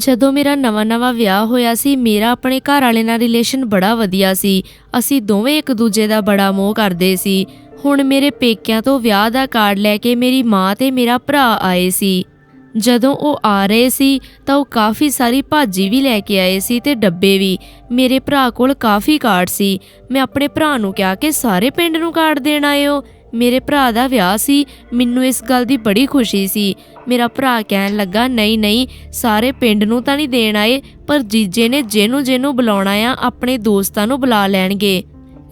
ਜਦੋਂ ਮੇਰਾ ਨਵਾਂ-ਨਵਾਂ ਵਿਆਹ ਹੋਇਆ ਸੀ, ਮੇਰਾ ਆਪਣੇ ਘਰ ਵਾਲੇ ਨਾਲ ਰਿਲੇਸ਼ਨ ਬੜਾ ਵਧੀਆ ਸੀ। ਅਸੀਂ ਦੋਵੇਂ ਇੱਕ ਦੂਜੇ ਦਾ ਬੜਾ ਮੋਹ ਕਰਦੇ ਸੀ। ਹੁਣ ਮੇਰੇ ਪੇਕਿਆਂ ਤੋਂ ਵਿਆਹ ਦਾ ਕਾਰਡ ਲੈ ਕੇ ਮੇਰੀ ਮਾਂ ਤੇ ਮੇਰਾ ਭਰਾ ਆਏ ਸੀ। ਜਦੋਂ ਉਹ ਆ ਰਹੇ ਸੀ, ਤਾਂ ਉਹ ਕਾਫੀ ਸਾਰੀ ਭਾਜੀ ਵੀ ਲੈ ਕੇ ਆਏ ਸੀ ਤੇ ਡੱਬੇ ਵੀ। ਮੇਰੇ ਭਰਾ ਕੋਲ ਕਾਫੀ ਕਾਰਡ ਸੀ। ਮੈਂ ਆਪਣੇ ਭਰਾ ਨੂੰ ਕਿਹਾ ਕਿ, ਸਾਰੇ ਪਿੰਡ ਨੂੰ ਕਾਰਡ ਦੇਣ ਆਏ ਹੋ? ਮੇਰੇ ਭਰਾ ਦਾ ਵਿਆਹ ਸੀ, ਮੈਨੂੰ ਇਸ ਗੱਲ ਦੀ ਬੜੀ ਖੁਸ਼ੀ ਸੀ। ਮੇਰਾ ਭਰਾ ਕਹਿਣ ਲੱਗਾ, ਨਹੀਂ ਨਹੀਂ, ਸਾਰੇ ਪਿੰਡ ਨੂੰ ਤਾਂ ਨਹੀਂ ਦੇਣ ਆਏ, ਪਰ ਜੀਜੇ ਨੇ ਜਿਹਨੂੰ ਜਿਹਨੂੰ ਬੁਲਾਉਣਾ ਆ, ਆਪਣੇ ਦੋਸਤਾਂ ਨੂੰ ਬੁਲਾ ਲੈਣਗੇ।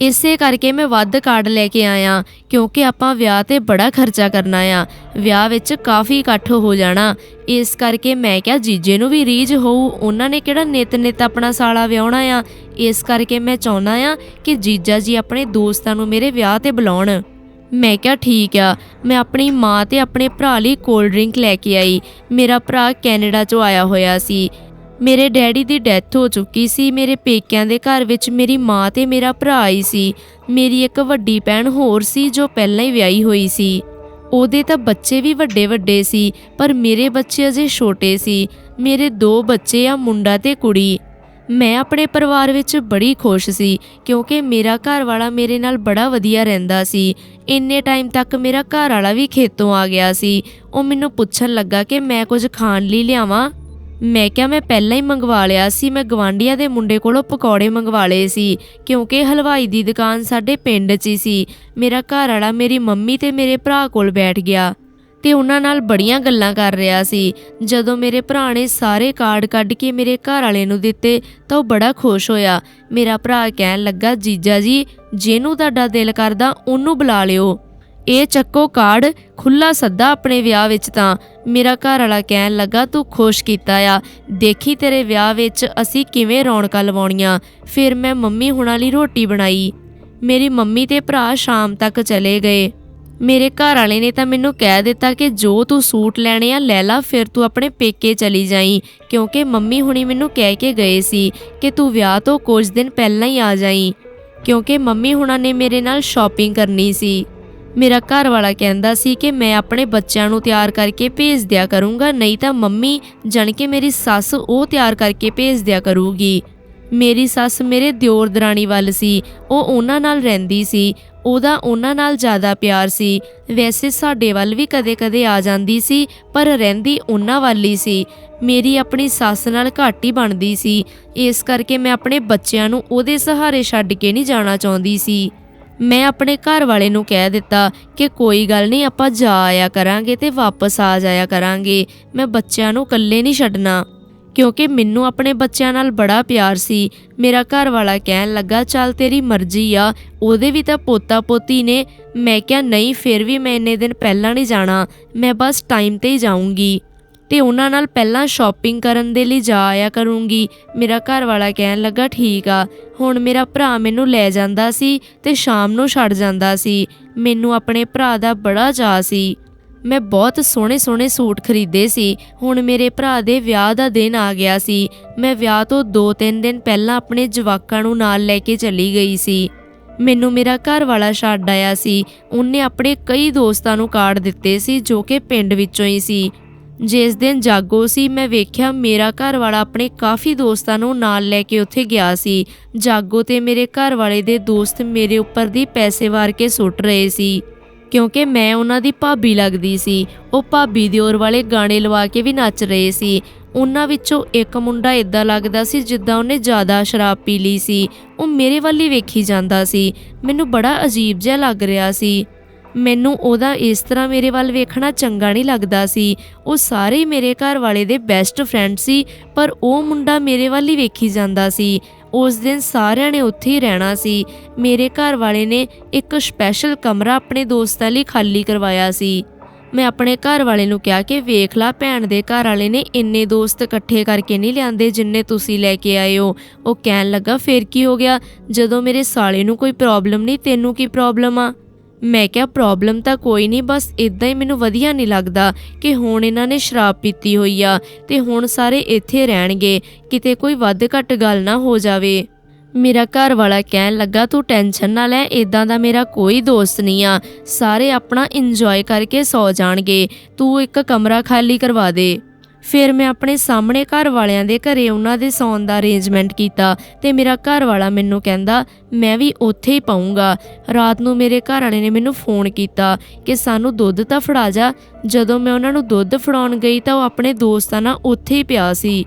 ਇਸੇ ਕਰਕੇ ਮੈਂ ਵੱਧ ਕਾਰਡ ਲੈ ਕੇ ਆਇਆ, ਕਿਉਂਕਿ ਆਪਾਂ ਵਿਆਹ ਤੇ ਬੜਾ ਖਰਚਾ ਕਰਨਾ ਆ। ਵਿਆਹ ਵਿੱਚ ਕਾਫੀ ਇਕੱਠ ਹੋ ਜਾਣਾ। ਇਸ ਕਰਕੇ ਮੈਂ ਕਿਹਾ, ਜੀਜੇ ਨੂੰ ਵੀ ਰੀਝ ਹੋਊ, ਉਹਨਾਂ ਨੇ ਕਿਹੜਾ ਨਿਤ ਨਿਤ ਆਪਣਾ ਸਾਲਾ ਵਿਆਹਣਾ ਆ। ਇਸ ਕਰਕੇ ਮੈਂ ਚਾਹੁੰਦਾ ਆ ਕਿ ਜੀਜਾ ਜੀ ਆਪਣੇ ਦੋਸਤਾਂ ਨੂੰ ਮੇਰੇ ਵਿਆਹ ਤੇ ਬੁਲਾਉਣ। ਮੈਂ ਕਿਹਾ, ਠੀਕ ਆ। ਮੈਂ ਆਪਣੀ ਮਾਂ ਤੇ ਆਪਣੇ ਭਰਾ ਲਈ ਕੋਲਡ ਡਰਿੰਕ ਲੈ ਕੇ ਆਈ। ਮੇਰਾ ਭਰਾ ਕੈਨੇਡਾ ਚੋਂ ਆਇਆ ਹੋਇਆ ਸੀ। ਮੇਰੇ ਡੈਡੀ ਦੀ ਡੈਥ ਹੋ ਚੁੱਕੀ ਸੀ। ਮੇਰੇ ਪੇਕਿਆਂ ਦੇ ਘਰ ਵਿੱਚ ਮੇਰੀ ਮਾਂ ਤੇ ਮੇਰਾ ਭਰਾ ਹੀ ਸੀ। ਮੇਰੀ ਇੱਕ ਵੱਡੀ ਭੈਣ ਹੋਰ ਸੀ ਜੋ ਪਹਿਲਾਂ ਹੀ ਵਿਆਹੀ ਹੋਈ ਸੀ। ਉਹਦੇ ਤਾਂ ਬੱਚੇ ਵੀ ਵੱਡੇ ਵੱਡੇ ਸੀ, ਪਰ ਮੇਰੇ ਬੱਚੇ ਅਜੇ ਛੋਟੇ ਸੀ। ਮੇਰੇ ਦੋ ਬੱਚੇ ਆ, ਮੁੰਡਾ ਤੇ ਕੁੜੀ। ਮੈਂ ਆਪਣੇ ਪਰਿਵਾਰ ਵਿੱਚ ਬੜੀ ਖੁਸ਼ ਸੀ, ਕਿਉਂਕਿ ਮੇਰਾ ਘਰ ਵਾਲਾ ਮੇਰੇ ਨਾਲ ਬੜਾ ਵਧੀਆ ਰਹਿੰਦਾ ਸੀ। ਇੰਨੇ ਟਾਈਮ ਤੱਕ ਮੇਰਾ ਘਰ ਵਾਲਾ ਵੀ ਖੇਤੋਂ ਆ ਗਿਆ ਸੀ। ਉਹ ਮੈਨੂੰ ਪੁੱਛਣ ਲੱਗਾ ਕਿ ਮੈਂ ਕੁਝ ਖਾਣ ਲਈ ਲਿਆਵਾਂ? ਮੈਂ ਕਿਹਾ, ਮੈਂ ਪਹਿਲਾਂ ਹੀ ਮੰਗਵਾ ਲਿਆ ਸੀ। ਮੈਂ ਗਵਾਂਡੀਆਂ ਦੇ ਮੁੰਡੇ ਕੋਲੋਂ ਪਕੌੜੇ ਮੰਗਵਾ ਲਏ ਸੀ, ਕਿਉਂਕਿ ਹਲਵਾਈ ਦੀ ਦੁਕਾਨ ਸਾਡੇ ਪਿੰਡ 'ਚ ਹੀ ਸੀ। ਮੇਰਾ ਘਰ ਵਾਲਾ ਮੇਰੀ ਮੰਮੀ ਤੇ ਮੇਰੇ ਭਰਾ ਕੋਲ ਬੈਠ ਗਿਆ। ਤੇ ਉਹਨਾਂ ਨਾਲ ਬੜੀਆਂ ਗੱਲਾਂ ਕਰ ਰਿਹਾ ਸੀ। ਜਦੋਂ ਮੇਰੇ ਭਰਾ ਨੇ ਸਾਰੇ ਕਾਰਡ ਕੱਢ ਕੇ ਮੇਰੇ ਘਰ ਵਾਲੇ ਨੂੰ ਦਿੱਤੇ, ਤਾਂ ਉਹ ਬੜਾ ਖੁਸ਼ ਹੋਇਆ। ਮੇਰਾ ਭਰਾ ਕਹਿਣ ਲੱਗਾ, ਜੀਜਾ ਜੀ, ਜਿਹਨੂੰ ਤੁਹਾਡਾ ਦਿਲ ਕਰਦਾ, ਉਹਨੂੰ ਬੁਲਾ ਲਿਓ। ਇਹ ਚੱਕੋ ਕਾਰਡ ਖੁੱਲਾ ਸੱਦਾ ਆਪਣੇ ਵਿਆਹ ਵਿੱਚ ਤਾਂ। ਮੇਰਾ ਘਰ ਵਾਲਾ ਕਹਿਣ ਲੱਗਾ, ਤੂੰ ਖੁਸ਼ ਕੀਤਾ ਆ। ਦੇਖੀ ਤੇਰੇ ਵਿਆਹ ਵਿੱਚ ਅਸੀਂ ਕਿਵੇਂ ਰੌਣਕਾਂ ਲਵਾਉਣੀਆਂ। ਫਿਰ ਮੈਂ ਮੰਮੀ ਹੁਣਾਂ ਲਈ ਰੋਟੀ ਬਣਾਈ। ਮੇਰੀ ਮੰਮੀ ਤੇ ਭਰਾ ਸ਼ਾਮ ਤੱਕ ਚਲੇ ਗਏ। ਮੇਰੇ ਘਰ ਵਾਲੇ ਨੇ ਤਾਂ ਮੈਨੂੰ ਕਹਿ ਦਿੱਤਾ ਕਿ ਜੋ ਤੂੰ ਸੂਟ ਲੈਣੇ ਆ, ਲੈ ਲਾ, ਫਿਰ ਤੂੰ ਆਪਣੇ ਪੇਕੇ ਚਲੀ ਜਾਈ। ਕਿਉਂਕਿ ਮੰਮੀ ਹੁਣੀ ਮੈਨੂੰ ਕਹਿ ਕੇ ਗਏ ਸੀ ਕਿ ਤੂੰ ਵਿਆਹ ਤੋਂ ਕੁਝ ਦਿਨ ਪਹਿਲਾਂ ਹੀ ਆ ਜਾਈ। ਕਿਉਂਕਿ ਮੰਮੀ ਹੁਣਾਂ ਨੇ ਮੇਰੇ ਨਾਲ ਸ਼ਾਪਿੰਗ ਕਰਨੀ ਸੀ। ਮੇਰਾ ਘਰ ਵਾਲਾ ਕਹਿੰਦਾ ਸੀ ਕਿ ਮੈਂ ਆਪਣੇ ਬੱਚਿਆਂ ਨੂੰ ਤਿਆਰ ਕਰਕੇ ਭੇਜ ਦਿਆ ਕਰੂੰਗਾ, ਨਹੀਂ ਤਾਂ ਮੰਮੀ ਜਣ ਕੇ ਮੇਰੀ ਸੱਸ ਉਹ ਤਿਆਰ ਕਰਕੇ ਭੇਜ ਦਿਆ ਕਰੂਗੀ। ਮੇਰੀ ਸੱਸ ਮੇਰੇ ਦਿਓਰ ਦਰਾਣੀ ਵੱਲ ਸੀ, ਉਹ ਉਹਨਾਂ ਨਾਲ ਰਹਿੰਦੀ ਸੀ, ਉਹਦਾ ਉਹਨਾਂ ਨਾਲ ਜ਼ਿਆਦਾ ਪਿਆਰ ਸੀ, ਵੈਸੇ ਸਾਡੇ ਵੱਲ ਵੀ ਕਦੇ-ਕਦੇ ਆ ਜਾਂਦੀ ਸੀ, ਪਰ ਰਹਿੰਦੀ ਉਹਨਾਂ ਵੱਲ ਹੀ ਸੀ। ਮੇਰੀ ਆਪਣੀ ਸੱਸ ਨਾਲ ਘੱਟ ਹੀ ਬਣਦੀ ਸੀ, ਇਸ ਕਰਕੇ ਮੈਂ ਆਪਣੇ ਬੱਚਿਆਂ ਨੂੰ ਉਹਦੇ ਸਹਾਰੇ ਛੱਡ ਕੇ ਨਹੀਂ ਜਾਣਾ ਚਾਹੁੰਦੀ ਸੀ। ਮੈਂ ਆਪਣੇ ਘਰ ਵਾਲੇ ਨੂੰ ਕਹਿ ਦਿੱਤਾ ਕਿ ਕੋਈ ਗੱਲ ਨਹੀਂ, ਆਪਾਂ ਜਾ ਆਇਆ ਕਰਾਂਗੇ ਤੇ ਵਾਪਸ ਆ ਜਾਇਆ ਕਰਾਂਗੇ, ਮੈਂ ਬੱਚਿਆਂ ਨੂੰ ਇਕੱਲੇ ਨਹੀਂ ਛੱਡਣਾ। ਕਿਉਂਕਿ ਮੈਨੂੰ ਆਪਣੇ ਬੱਚਿਆਂ ਨਾਲ ਬੜਾ ਪਿਆਰ ਸੀ। ਮੇਰਾ ਘਰ ਵਾਲਾ ਕਹਿਣ ਲੱਗਾ, ਚੱਲ ਤੇਰੀ ਮਰਜ਼ੀ ਆ, ਉਹਦੇ ਵੀ ਤਾਂ ਪੋਤਾ ਪੋਤੀ ਨੇ। ਮੈਂ ਕਿਹਾ, ਨਹੀਂ, ਫਿਰ ਵੀ ਮੈਂ ਇੰਨੇ ਦਿਨ ਪਹਿਲਾਂ ਨਹੀਂ ਜਾਣਾ, ਮੈਂ ਬਸ ਟਾਈਮ ਤੇ ਹੀ ਜਾਊਂਗੀ। ਤੇ ਉਹਨਾਂ ਨਾਲ ਪਹਿਲਾਂ ਸ਼ਾਪਿੰਗ ਕਰਨ ਦੇ ਲਈ ਜਾ ਆਇਆ ਕਰੂੰਗੀ। ਮੇਰਾ ਘਰ ਵਾਲਾ ਕਹਿਣ ਲੱਗਾ, ਠੀਕ ਆ, ਹੁਣ ਮੇਰਾ ਭਰਾ ਮੈਨੂੰ ਲੈ ਜਾਂਦਾ ਸੀ ਤੇ ਸ਼ਾਮ ਨੂੰ ਛੱਡ ਜਾਂਦਾ ਸੀ। ਮੈਨੂੰ ਆਪਣੇ ਭਰਾ ਦਾ ਬੜਾ ਚਾਅ ਸੀ। ਮੈਂ ਬਹੁਤ ਸੋਹਣੇ ਸੋਹਣੇ ਸੂਟ ਖਰੀਦੇ ਸੀ। ਹੁਣ ਮੇਰੇ ਭਰਾ ਦੇ ਵਿਆਹ ਦਾ ਦਿਨ ਆ ਗਿਆ ਸੀ। ਮੈਂ ਵਿਆਹ ਤੋਂ 2-3 ਦਿਨ ਪਹਿਲਾਂ ਆਪਣੇ ਜਵਾਕਾਂ ਨੂੰ ਨਾਲ ਲੈ ਕੇ ਚਲੀ ਗਈ ਸੀ। ਮੈਨੂੰ ਮੇਰਾ ਘਰ ਵਾਲਾ ਛੱਡ ਆਇਆ ਸੀ। ਉਹਨੇ ਆਪਣੇ ਕਈ ਦੋਸਤਾਂ ਨੂੰ ਕਾਰਡ ਦਿੱਤੇ ਸੀ ਜੋ ਕਿ ਪਿੰਡ ਵਿੱਚੋਂ ਹੀ ਸੀ। ਜਿਸ ਦਿਨ ਜਾਗੋ ਸੀ, ਮੈਂ ਵੇਖਿਆ ਮੇਰਾ ਘਰ ਵਾਲਾ ਆਪਣੇ ਕਾਫੀ ਦੋਸਤਾਂ ਨੂੰ ਨਾਲ ਲੈ ਕੇ ਉੱਥੇ ਗਿਆ ਸੀ। ਜਾਗੋ ਤੇ ਮੇਰੇ ਘਰ ਵਾਲੇ ਦੇ ਦੋਸਤ ਮੇਰੇ ਉੱਪਰ ਦੀ ਪੈਸੇ ਵਾਰ ਕੇ ਸੁੱਟ ਰਹੇ ਸੀ। ਕਿਉਂਕਿ ਮੈਂ ਉਹਨਾਂ ਦੀ ਭਾਬੀ ਲੱਗਦੀ ਸੀ। ਉਹ ਭਾਬੀ ਦਿਓਰ ਵਾਲੇ ਗਾਣੇ ਲਵਾ ਕੇ ਵੀ ਨੱਚ ਰਹੇ ਸੀ। ਉਹਨਾਂ ਵਿੱਚੋਂ ਇੱਕ ਮੁੰਡਾ ਇਦਾਂ ਲੱਗਦਾ ਸੀ ਜਿੱਦਾਂ ਉਹਨੇ ਜ਼ਿਆਦਾ ਸ਼ਰਾਬ ਪੀ ਲਈ ਸੀ। ਉਹ ਮੇਰੇ ਵੱਲ ਹੀ ਵੇਖੀ ਜਾਂਦਾ ਸੀ। ਮੈਨੂੰ ਬੜਾ ਅਜੀਬ ਜਿਹਾ ਲੱਗ ਰਿਹਾ ਸੀ। ਮੈਨੂੰ ਉਹਦਾ ਇਸ ਤਰ੍ਹਾਂ ਮੇਰੇ ਵੱਲ ਵੇਖਣਾ ਚੰਗਾ ਨਹੀਂ ਲੱਗਦਾ ਸੀ। ਉਹ ਸਾਰੇ ਮੇਰੇ ਘਰ ਵਾਲੇ ਦੇ ਬੈਸਟ ਫਰੈਂਡ ਸੀ, ਪਰ ਉਹ ਮੁੰਡਾ ਮੇਰੇ ਵੱਲ ਹੀ ਵੇਖੀ ਜਾਂਦਾ ਸੀ। ਉਸ ਦਿਨ ਸਾਰਿਆਂ ਨੇ ਉੱਥੇ ਹੀ ਰਹਿਣਾ ਸੀ। ਮੇਰੇ ਘਰ ਵਾਲੇ ਨੇ ਇੱਕ ਸਪੈਸ਼ਲ ਕਮਰਾ ਆਪਣੇ ਦੋਸਤਾਂ ਲਈ ਖਾਲੀ ਕਰਵਾਇਆ ਸੀ। ਮੈਂ ਆਪਣੇ ਘਰ ਵਾਲੇ ਨੂੰ ਕਿਹਾ ਕਿ ਵੇਖ ਲਾ, ਭੈਣ ਦੇ ਘਰ ਵਾਲੇ ਨੇ ਇੰਨੇ ਦੋਸਤ ਇਕੱਠੇ ਕਰਕੇ ਨਹੀਂ ਲਿਆਂਦੇ ਜਿੰਨੇ ਤੁਸੀਂ ਲੈ ਕੇ ਆਏ ਹੋ। ਉਹ ਕਹਿਣ ਲੱਗਾ, ਫੇਰ ਕੀ ਹੋ ਗਿਆ? ਜਦੋਂ ਮੇਰੇ ਸਾਲੇ ਨੂੰ ਕੋਈ ਪ੍ਰੋਬਲਮ ਨਹੀਂ, ਤੈਨੂੰ ਕੀ ਪ੍ਰੋਬਲਮ ਆ? ਮੈਂ ਕਿਹਾ ਪ੍ਰੋਬਲਮ ਤਾਂ ਕੋਈ ਨਹੀਂ, ਬਸ ਇਦਾਂ ਹੀ ਮੈਨੂੰ ਵਧੀਆ ਨਹੀਂ ਲੱਗਦਾ ਕਿ ਹੁਣ ਇਹਨਾਂ ਨੇ ਸ਼ਰਾਬ ਪੀਤੀ ਹੋਈ ਆ ਤੇ ਹੁਣ ਸਾਰੇ ਇੱਥੇ ਰਹਿਣਗੇ, ਕਿਤੇ ਕੋਈ ਵੱਧ ਘੱਟ ਗੱਲ ਨਾ ਹੋ ਜਾਵੇ। ਮੇਰਾ ਘਰ ਵਾਲਾ ਕਹਿਣ ਲੱਗਾ, ਤੂੰ ਟੈਨਸ਼ਨ ਨਾ ਲੈ ਇਦਾਂ ਦਾ ਮੇਰਾ ਕੋਈ ਦੋਸਤ ਨਹੀਂ ਆ। ਸਾਰੇ ਆਪਣਾ ਇੰਜੋਏ ਕਰਕੇ ਸੌ ਜਾਣਗੇ। ਤੂੰ ਇੱਕ ਕਮਰਾ ਖਾਲੀ ਕਰਵਾ ਦੇ। ਫਿਰ ਮੈਂ ਆਪਣੇ ਸਾਹਮਣੇ ਘਰ ਵਾਲਿਆਂ ਦੇ ਘਰੇ ਉਹਨਾਂ ਦੇ ਸੌਣ ਦਾ ਅਰੇਂਜਮੈਂਟ ਕੀਤਾ ਤੇ ਮੇਰਾ ਘਰ ਵਾਲਾ ਮੈਨੂੰ ਕਹਿੰਦਾ, ਮੈਂ ਵੀ ਉੱਥੇ ਹੀ ਪਾਉਂਗਾ ਰਾਤ ਨੂੰ ਮੇਰੇ ਘਰ ਵਾਲੇ ਨੇ ਮੈਨੂੰ ਫੋਨ ਕੀਤਾ ਕਿ ਸਾਨੂੰ ਦੁੱਧ ਤਾਂ ਫੜਾ ਜਾ, ਜਦੋਂ ਮੈਂ ਉਹਨਾਂ ਨੂੰ ਦੁੱਧ ਫੜਾਉਣ ਗਈ ਤਾਂ ਉਹ ਆਪਣੇ ਦੋਸਤਾਂ ਨਾਲ ਉੱਥੇ ਹੀ ਪਿਆ ਸੀ।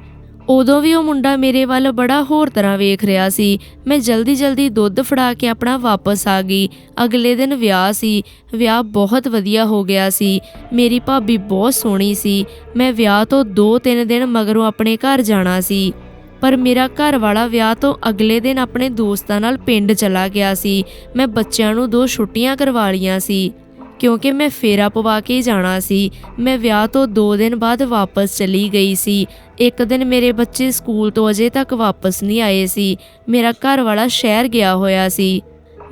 ਉਦੋਂ ਵੀ ਉਹ ਮੁੰਡਾ ਮੇਰੇ ਵੱਲ ਬੜਾ ਹੋਰ ਤਰ੍ਹਾਂ ਵੇਖ ਰਿਹਾ ਸੀ। ਮੈਂ ਜਲਦੀ ਜਲਦੀ ਦੁੱਧ ਫੜਾ ਕੇ ਆਪਣਾ ਵਾਪਸ ਆ ਗਈ। ਅਗਲੇ ਦਿਨ ਵਿਆਹ ਸੀ। ਵਿਆਹ ਬਹੁਤ ਵਧੀਆ ਹੋ ਗਿਆ ਸੀ। ਮੇਰੀ ਭਾਬੀ ਬਹੁਤ ਸੋਹਣੀ ਸੀ। ਮੈਂ ਵਿਆਹ ਤੋਂ 2-3 ਦਿਨ ਮਗਰੋਂ ਆਪਣੇ ਘਰ ਜਾਣਾ ਸੀ। ਪਰ ਮੇਰਾ ਘਰ ਵਾਲਾ ਵਿਆਹ ਤੋਂ ਅਗਲੇ ਦਿਨ ਆਪਣੇ ਦੋਸਤਾਂ ਨਾਲ ਪਿੰਡ ਚਲਾ ਗਿਆ ਸੀ। ਮੈਂ ਬੱਚਿਆਂ ਨੂੰ ਦੋ ਛੁੱਟੀਆਂ ਕਰਵਾ ਲੀਆਂ ਸੀ। ਕਿਉਂਕਿ ਮੈਂ ਫੇਰਾ ਪਵਾ ਕੇ ਜਾਣਾ ਸੀ। ਮੈਂ ਵਿਆਹ ਤੋਂ 2 ਦਿਨ ਬਾਅਦ ਵਾਪਸ ਚਲੀ ਗਈ ਸੀ। ਇੱਕ ਦਿਨ ਮੇਰੇ ਬੱਚੇ ਸਕੂਲ ਤੋਂ ਅਜੇ ਤੱਕ ਵਾਪਸ ਨਹੀਂ ਆਏ ਸੀ। ਮੇਰਾ ਘਰ ਵਾਲਾ ਸ਼ਹਿਰ ਗਿਆ ਹੋਇਆ ਸੀ।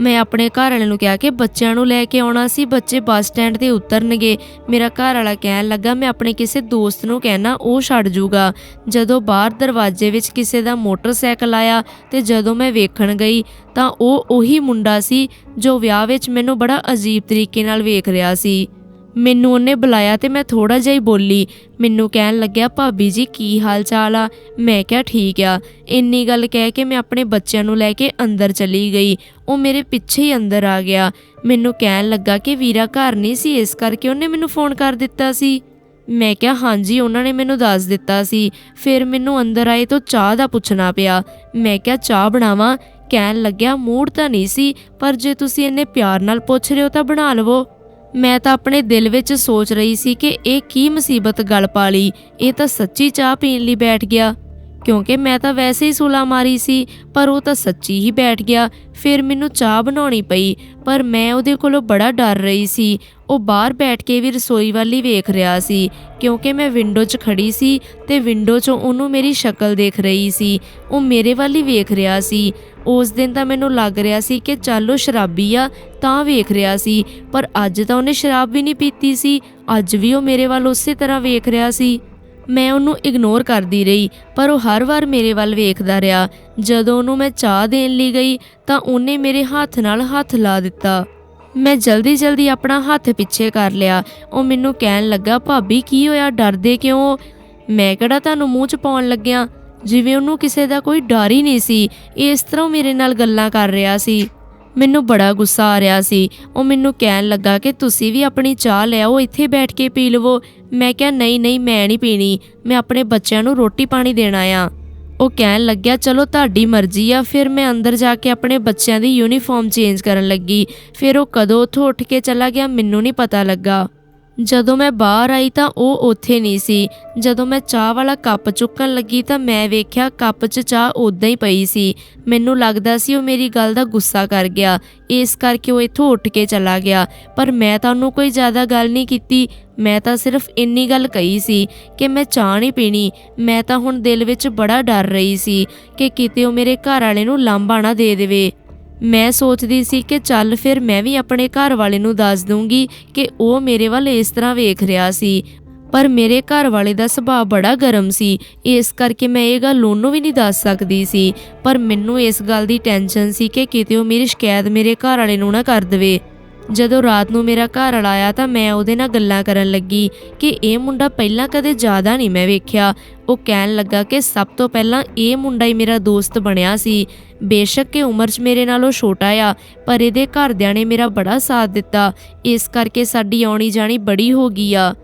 ਮੈਂ ਆਪਣੇ ਘਰ ਵਾਲੇ ਨੂੰ ਕਿਹਾ ਕਿ ਬੱਚਿਆਂ ਨੂੰ ਲੈ ਕੇ ਆਉਣਾ ਸੀ, ਬੱਚੇ ਬੱਸ ਸਟੈਂਡ ਤੇ ਉਤਰਨਗੇ। ਮੇਰਾ ਘਰ ਵਾਲਾ ਕਹਿਣ ਲੱਗਾ, ਮੈਂ ਆਪਣੇ ਕਿਸੇ ਦੋਸਤ ਨੂੰ ਕਹਿਣਾ, ਉਹ ਛੱਡ ਜੂਗਾ। ਜਦੋਂ ਬਾਹਰ ਦਰਵਾਜ਼ੇ ਵਿੱਚ ਕਿਸੇ ਦਾ ਮੋਟਰਸਾਈਕਲ ਆਇਆ ਤੇ ਜਦੋਂ ਮੈਂ ਵੇਖਣ ਗਈ, ਤਾਂ ਉਹ ਉਹੀ ਮੁੰਡਾ ਸੀ, ਜੋ ਵਿਆਹ ਵਿੱਚ ਮੈਨੂੰ ਬੜਾ ਅਜੀਬ ਤਰੀਕੇ ਨਾਲ ਵੇਖ ਰਿਹਾ ਸੀ। ਮੈਨੂੰ ਉਹਨੇ ਬੁਲਾਇਆ ਤੇ ਮੈਂ ਥੋੜਾ ਜਿਹਾ ਹੀ ਬੋਲੀ, ਮੈਨੂੰ ਕਹਿਣ ਲੱਗਿਆ, ਭਾਬੀ ਜੀ, ਕੀ ਹਾਲ ਚਾਲ ਆ? ਮੈਂ ਕਿਹਾ, ਠੀਕ ਆ। ਇੰਨੀ ਗੱਲ ਕਹਿ ਕੇ ਮੈਂ ਆਪਣੇ ਬੱਚਿਆਂ ਨੂੰ ਲੈ ਕੇ ਅੰਦਰ ਚਲੀ ਗਈ। ਉਹ ਮੇਰੇ ਪਿੱਛੇ ਹੀ ਅੰਦਰ ਆ ਗਿਆ। ਮੈਨੂੰ ਕਹਿਣ ਲੱਗਾ ਕਿ ਵੀਰਾ ਘਰ ਨਹੀਂ ਸੀ, ਇਸ ਕਰਕੇ ਉਹਨੇ ਮੈਨੂੰ ਫੋਨ ਕਰ ਦਿੱਤਾ ਸੀ। ਮੈਂ ਕਿਹਾ, ਹਾਂਜੀ, ਉਹਨਾਂ ਨੇ ਮੈਨੂੰ ਦੱਸ ਦਿੱਤਾ ਸੀ। ਫਿਰ ਮੈਨੂੰ ਅੰਦਰ ਆਏ ਤੋਂ ਚਾਹ ਦਾ ਪੁੱਛਣਾ ਪਿਆ। ਮੈਂ ਕਿਹਾ, ਚਾਹ ਬਣਾਵਾਂ? ਕਹਿਣ ਲੱਗਿਆ, ਮੂਡ ਤਾਂ ਨਹੀਂ ਸੀ, ਪਰ ਜੇ ਤੁਸੀਂ ਇੰਨੇ ਪਿਆਰ ਨਾਲ ਪੁੱਛ ਰਹੇ ਹੋ ਤਾਂ ਬਣਾ ਲਵੋ। ਮੈਂ ਤਾਂ ਆਪਣੇ ਦਿਲ ਵਿੱਚ ਸੋਚ ਰਹੀ ਸੀ ਕਿ ਇਹ ਕੀ ਮੁਸੀਬਤ ਗਲ ਪਾ ਲਈ, ਇਹ ਤਾਂ ਸੱਚੀ ਚਾਹ ਪੀਣ ਲਈ ਬੈਠ ਗਿਆ। ਕਿਉਂਕਿ ਮੈਂ ਤਾਂ ਵੈਸੇ ਹੀ ਸੁਲਾ ਮਾਰੀ ਸੀ, ਪਰ ਉਹ ਤਾਂ ਸੱਚੀ ਹੀ ਬੈਠ ਗਿਆ। ਫਿਰ ਮੈਨੂੰ ਚਾਹ ਬਣਾਉਣੀ ਪਈ, ਪਰ ਮੈਂ ਉਹਦੇ ਕੋਲੋਂ ਬੜਾ ਡਰ ਰਹੀ ਸੀ। ਉਹ ਬਾਹਰ ਬੈਠ ਕੇ ਵੀ ਰਸੋਈ ਵੱਲ ਹੀ ਵੇਖ ਰਿਹਾ ਸੀ, ਕਿਉਂਕਿ ਮੈਂ ਵਿੰਡੋ 'ਚ ਖੜੀ ਸੀ ਤੇ ਵਿੰਡੋ 'ਚੋਂ ਉਹਨੂੰ ਮੇਰੀ ਸ਼ਕਲ ਦੇਖ ਰਹੀ ਸੀ। ਉਹ ਮੇਰੇ ਵੱਲ ਹੀ ਵੇਖ ਰਿਹਾ ਸੀ। ਉਸ ਦਿਨ ਤਾਂ ਮੈਨੂੰ ਲੱਗ ਰਿਹਾ ਸੀ ਕਿ ਚੱਲ ਉਹ ਸ਼ਰਾਬੀ ਆ, ਤਾਂ ਵੇਖ ਰਿਹਾ ਸੀ, ਪਰ ਅੱਜ ਤਾਂ ਉਹਨੇ ਸ਼ਰਾਬ ਵੀ ਨਹੀਂ ਪੀਤੀ ਸੀ, ਅੱਜ ਵੀ ਉਹ ਮੇਰੇ ਵੱਲ ਉਸੇ ਤਰ੍ਹਾਂ ਵੇਖ ਰਿਹਾ ਸੀ। ਮੈਂ ਉਹਨੂੰ ਇਗਨੋਰ ਕਰਦੀ ਰਹੀ, ਪਰ ਉਹ ਹਰ ਵਾਰ ਮੇਰੇ ਵੱਲ ਵੇਖਦਾ ਰਿਹਾ। ਜਦੋਂ ਉਹਨੂੰ ਮੈਂ ਚਾਹ ਦੇਣ ਲਈ ਗਈ, ਤਾਂ ਉਹਨੇ ਮੇਰੇ ਹੱਥ ਨਾਲ ਹੱਥ ਲਾ ਦਿੱਤਾ। ਮੈਂ ਜਲਦੀ ਜਲਦੀ ਆਪਣਾ ਹੱਥ ਪਿੱਛੇ ਕਰ ਲਿਆ। ਉਹ ਮੈਨੂੰ ਕਹਿਣ ਲੱਗਾ, ਭਾਬੀ, ਕੀ ਹੋਇਆ? ਡਰਦੇ ਕਿਉਂ? ਮੈਂ ਕਿਹੜਾ ਤੁਹਾਨੂੰ ਮੂੰਹ 'ਚ ਪਾਉਣ ਲੱਗਿਆ? ਜਿਵੇਂ ਉਹਨੂੰ ਕਿਸੇ ਦਾ ਕੋਈ ਡਰ ਹੀ ਨਹੀਂ ਸੀ, ਇਸ ਤਰ੍ਹਾਂ ਮੇਰੇ ਨਾਲ ਗੱਲਾਂ ਕਰ ਰਿਹਾ ਸੀ। ਮੈਨੂੰ ਬੜਾ ਗੁੱਸਾ ਆ ਰਿਹਾ ਸੀ। ਉਹ ਮੈਨੂੰ ਕਹਿਣ ਲੱਗਾ ਕਿ ਤੁਸੀਂ ਵੀ ਆਪਣੀ ਚਾਹ ਲੈ ਆਓ, ਇੱਥੇ ਬੈਠ ਕੇ ਪੀ ਲਵੋ। ਮੈਂ ਕਿਹਾ, ਨਹੀਂ ਨਹੀਂ, ਮੈਂ ਨਹੀਂ ਪੀਣੀ। ਮੈਂ ਆਪਣੇ ਬੱਚਿਆਂ ਨੂੰ ਰੋਟੀ ਪਾਣੀ ਦੇਣਾ ਆ ਉਹ ਕਹਿਣ ਲੱਗਿਆ, ਚਲੋ ਤੁਹਾਡੀ ਮਰਜ਼ੀ ਆ। ਫਿਰ ਮੈਂ ਅੰਦਰ ਜਾ ਕੇ ਆਪਣੇ ਬੱਚਿਆਂ ਦੀ ਯੂਨੀਫਾਰਮ ਚੇਂਜ ਕਰਨ ਲੱਗੀ। ਫਿਰ ਉਹ ਕਦੋਂ ਉੱਥੋਂ ਉੱਠ ਕੇ ਚਲਾ ਗਿਆ ਮੈਨੂੰ ਨਹੀਂ ਪਤਾ ਲੱਗਾ। ਜਦੋਂ ਮੈਂ ਬਾਹਰ ਆਈ ਤਾਂ ਉਹ ਉੱਥੇ ਨਹੀਂ ਸੀ। ਜਦੋਂ ਮੈਂ ਚਾਹ ਵਾਲਾ ਕੱਪ ਚੁੱਕਣ ਲੱਗੀ ਤਾਂ ਮੈਂ ਵੇਖਿਆ ਕੱਪ 'ਚ ਚਾਹ ਉਦਾਂ ਹੀ ਪਈ ਸੀ। ਮੈਨੂੰ ਲੱਗਦਾ ਸੀ ਉਹ ਮੇਰੀ ਗੱਲ ਦਾ ਗੁੱਸਾ ਕਰ ਗਿਆ। ਇਸ ਕਰਕੇ ਉਹ ਇੱਥੋਂ ਉੱਠ ਕੇ ਚਲਾ ਗਿਆ। ਪਰ ਮੈਂ ਤਾਂ ਉਹਨੂੰ ਕੋਈ ਜ਼ਿਆਦਾ ਗੱਲ ਨਹੀਂ ਕੀਤੀ। ਮੈਂ ਤਾਂ ਸਿਰਫ ਇੰਨੀ ਗੱਲ ਕਹੀ ਸੀ ਕਿ ਮੈਂ ਚਾਹ ਨਹੀਂ ਪੀਣੀ। ਮੈਂ ਤਾਂ ਹੁਣ ਦਿਲ ਵਿੱਚ ਬੜਾ ਡਰ ਰਹੀ ਸੀ ਕਿ ਕਿਤੇ ਉਹ ਮੇਰੇ ਘਰ ਵਾਲੇ ਨੂੰ ਲਾਂਭਾ ਨਾ ਦੇ ਦੇਵੇ। ਮੈਂ ਸੋਚਦੀ ਸੀ ਕਿ ਚੱਲ ਫਿਰ ਮੈਂ ਵੀ ਆਪਣੇ ਘਰ ਵਾਲੇ ਨੂੰ ਦੱਸ ਦੂੰਗੀ ਕਿ ਉਹ ਮੇਰੇ ਵੱਲ ਇਸ ਤਰ੍ਹਾਂ ਵੇਖ ਰਿਹਾ ਸੀ। ਪਰ ਮੇਰੇ ਘਰ ਵਾਲੇ ਦਾ ਸੁਭਾਅ ਬੜਾ ਗਰਮ ਸੀ। ਇਸ ਕਰਕੇ ਮੈਂ ਇਹ ਗੱਲ ਉਹਨੂੰ ਵੀ ਨਹੀਂ ਦੱਸ ਸਕਦੀ ਸੀ। ਪਰ ਮੈਨੂੰ ਇਸ ਗੱਲ ਦੀ ਟੈਨਸ਼ਨ ਸੀ ਕਿ ਕਿਤੇ ਉਹ ਮੇਰੀ ਸ਼ਿਕਾਇਤ ਮੇਰੇ ਘਰ ਵਾਲੇ ਨੂੰ ਨਾ ਕਰ ਦੇਵੇ। ਜਦੋਂ ਰਾਤ ਨੂੰ ਮੇਰਾ ਘਰ ਵਾਲਾ ਆਇਆ ਤਾਂ ਮੈਂ ਉਹਦੇ ਨਾਲ ਗੱਲਾਂ ਕਰਨ ਲੱਗੀ ਕਿ ਇਹ ਮੁੰਡਾ ਪਹਿਲਾਂ ਕਦੇ ਜ਼ਿਆਦਾ ਨਹੀਂ ਮੈਂ ਵੇਖਿਆ। ਉਹ ਕਹਿਣ ਲੱਗਾ ਕਿ ਸਭ ਤੋਂ ਪਹਿਲਾਂ ਇਹ ਮੁੰਡਾ ਹੀ ਮੇਰਾ ਦੋਸਤ ਬਣਿਆ ਸੀ। ਬੇਸ਼ੱਕ ਕਿ ਉਮਰ 'ਚ ਮੇਰੇ ਨਾਲੋਂ ਛੋਟਾ ਆ, ਪਰ ਇਹਦੇ ਘਰਦਿਆਂ ਨੇ ਮੇਰਾ ਬੜਾ ਸਾਥ ਦਿੱਤਾ। ਇਸ ਕਰਕੇ ਸਾਡੀ ਆਉਣੀ ਜਾਣੀ ਬੜੀ ਹੋ ਗਈ ਆ।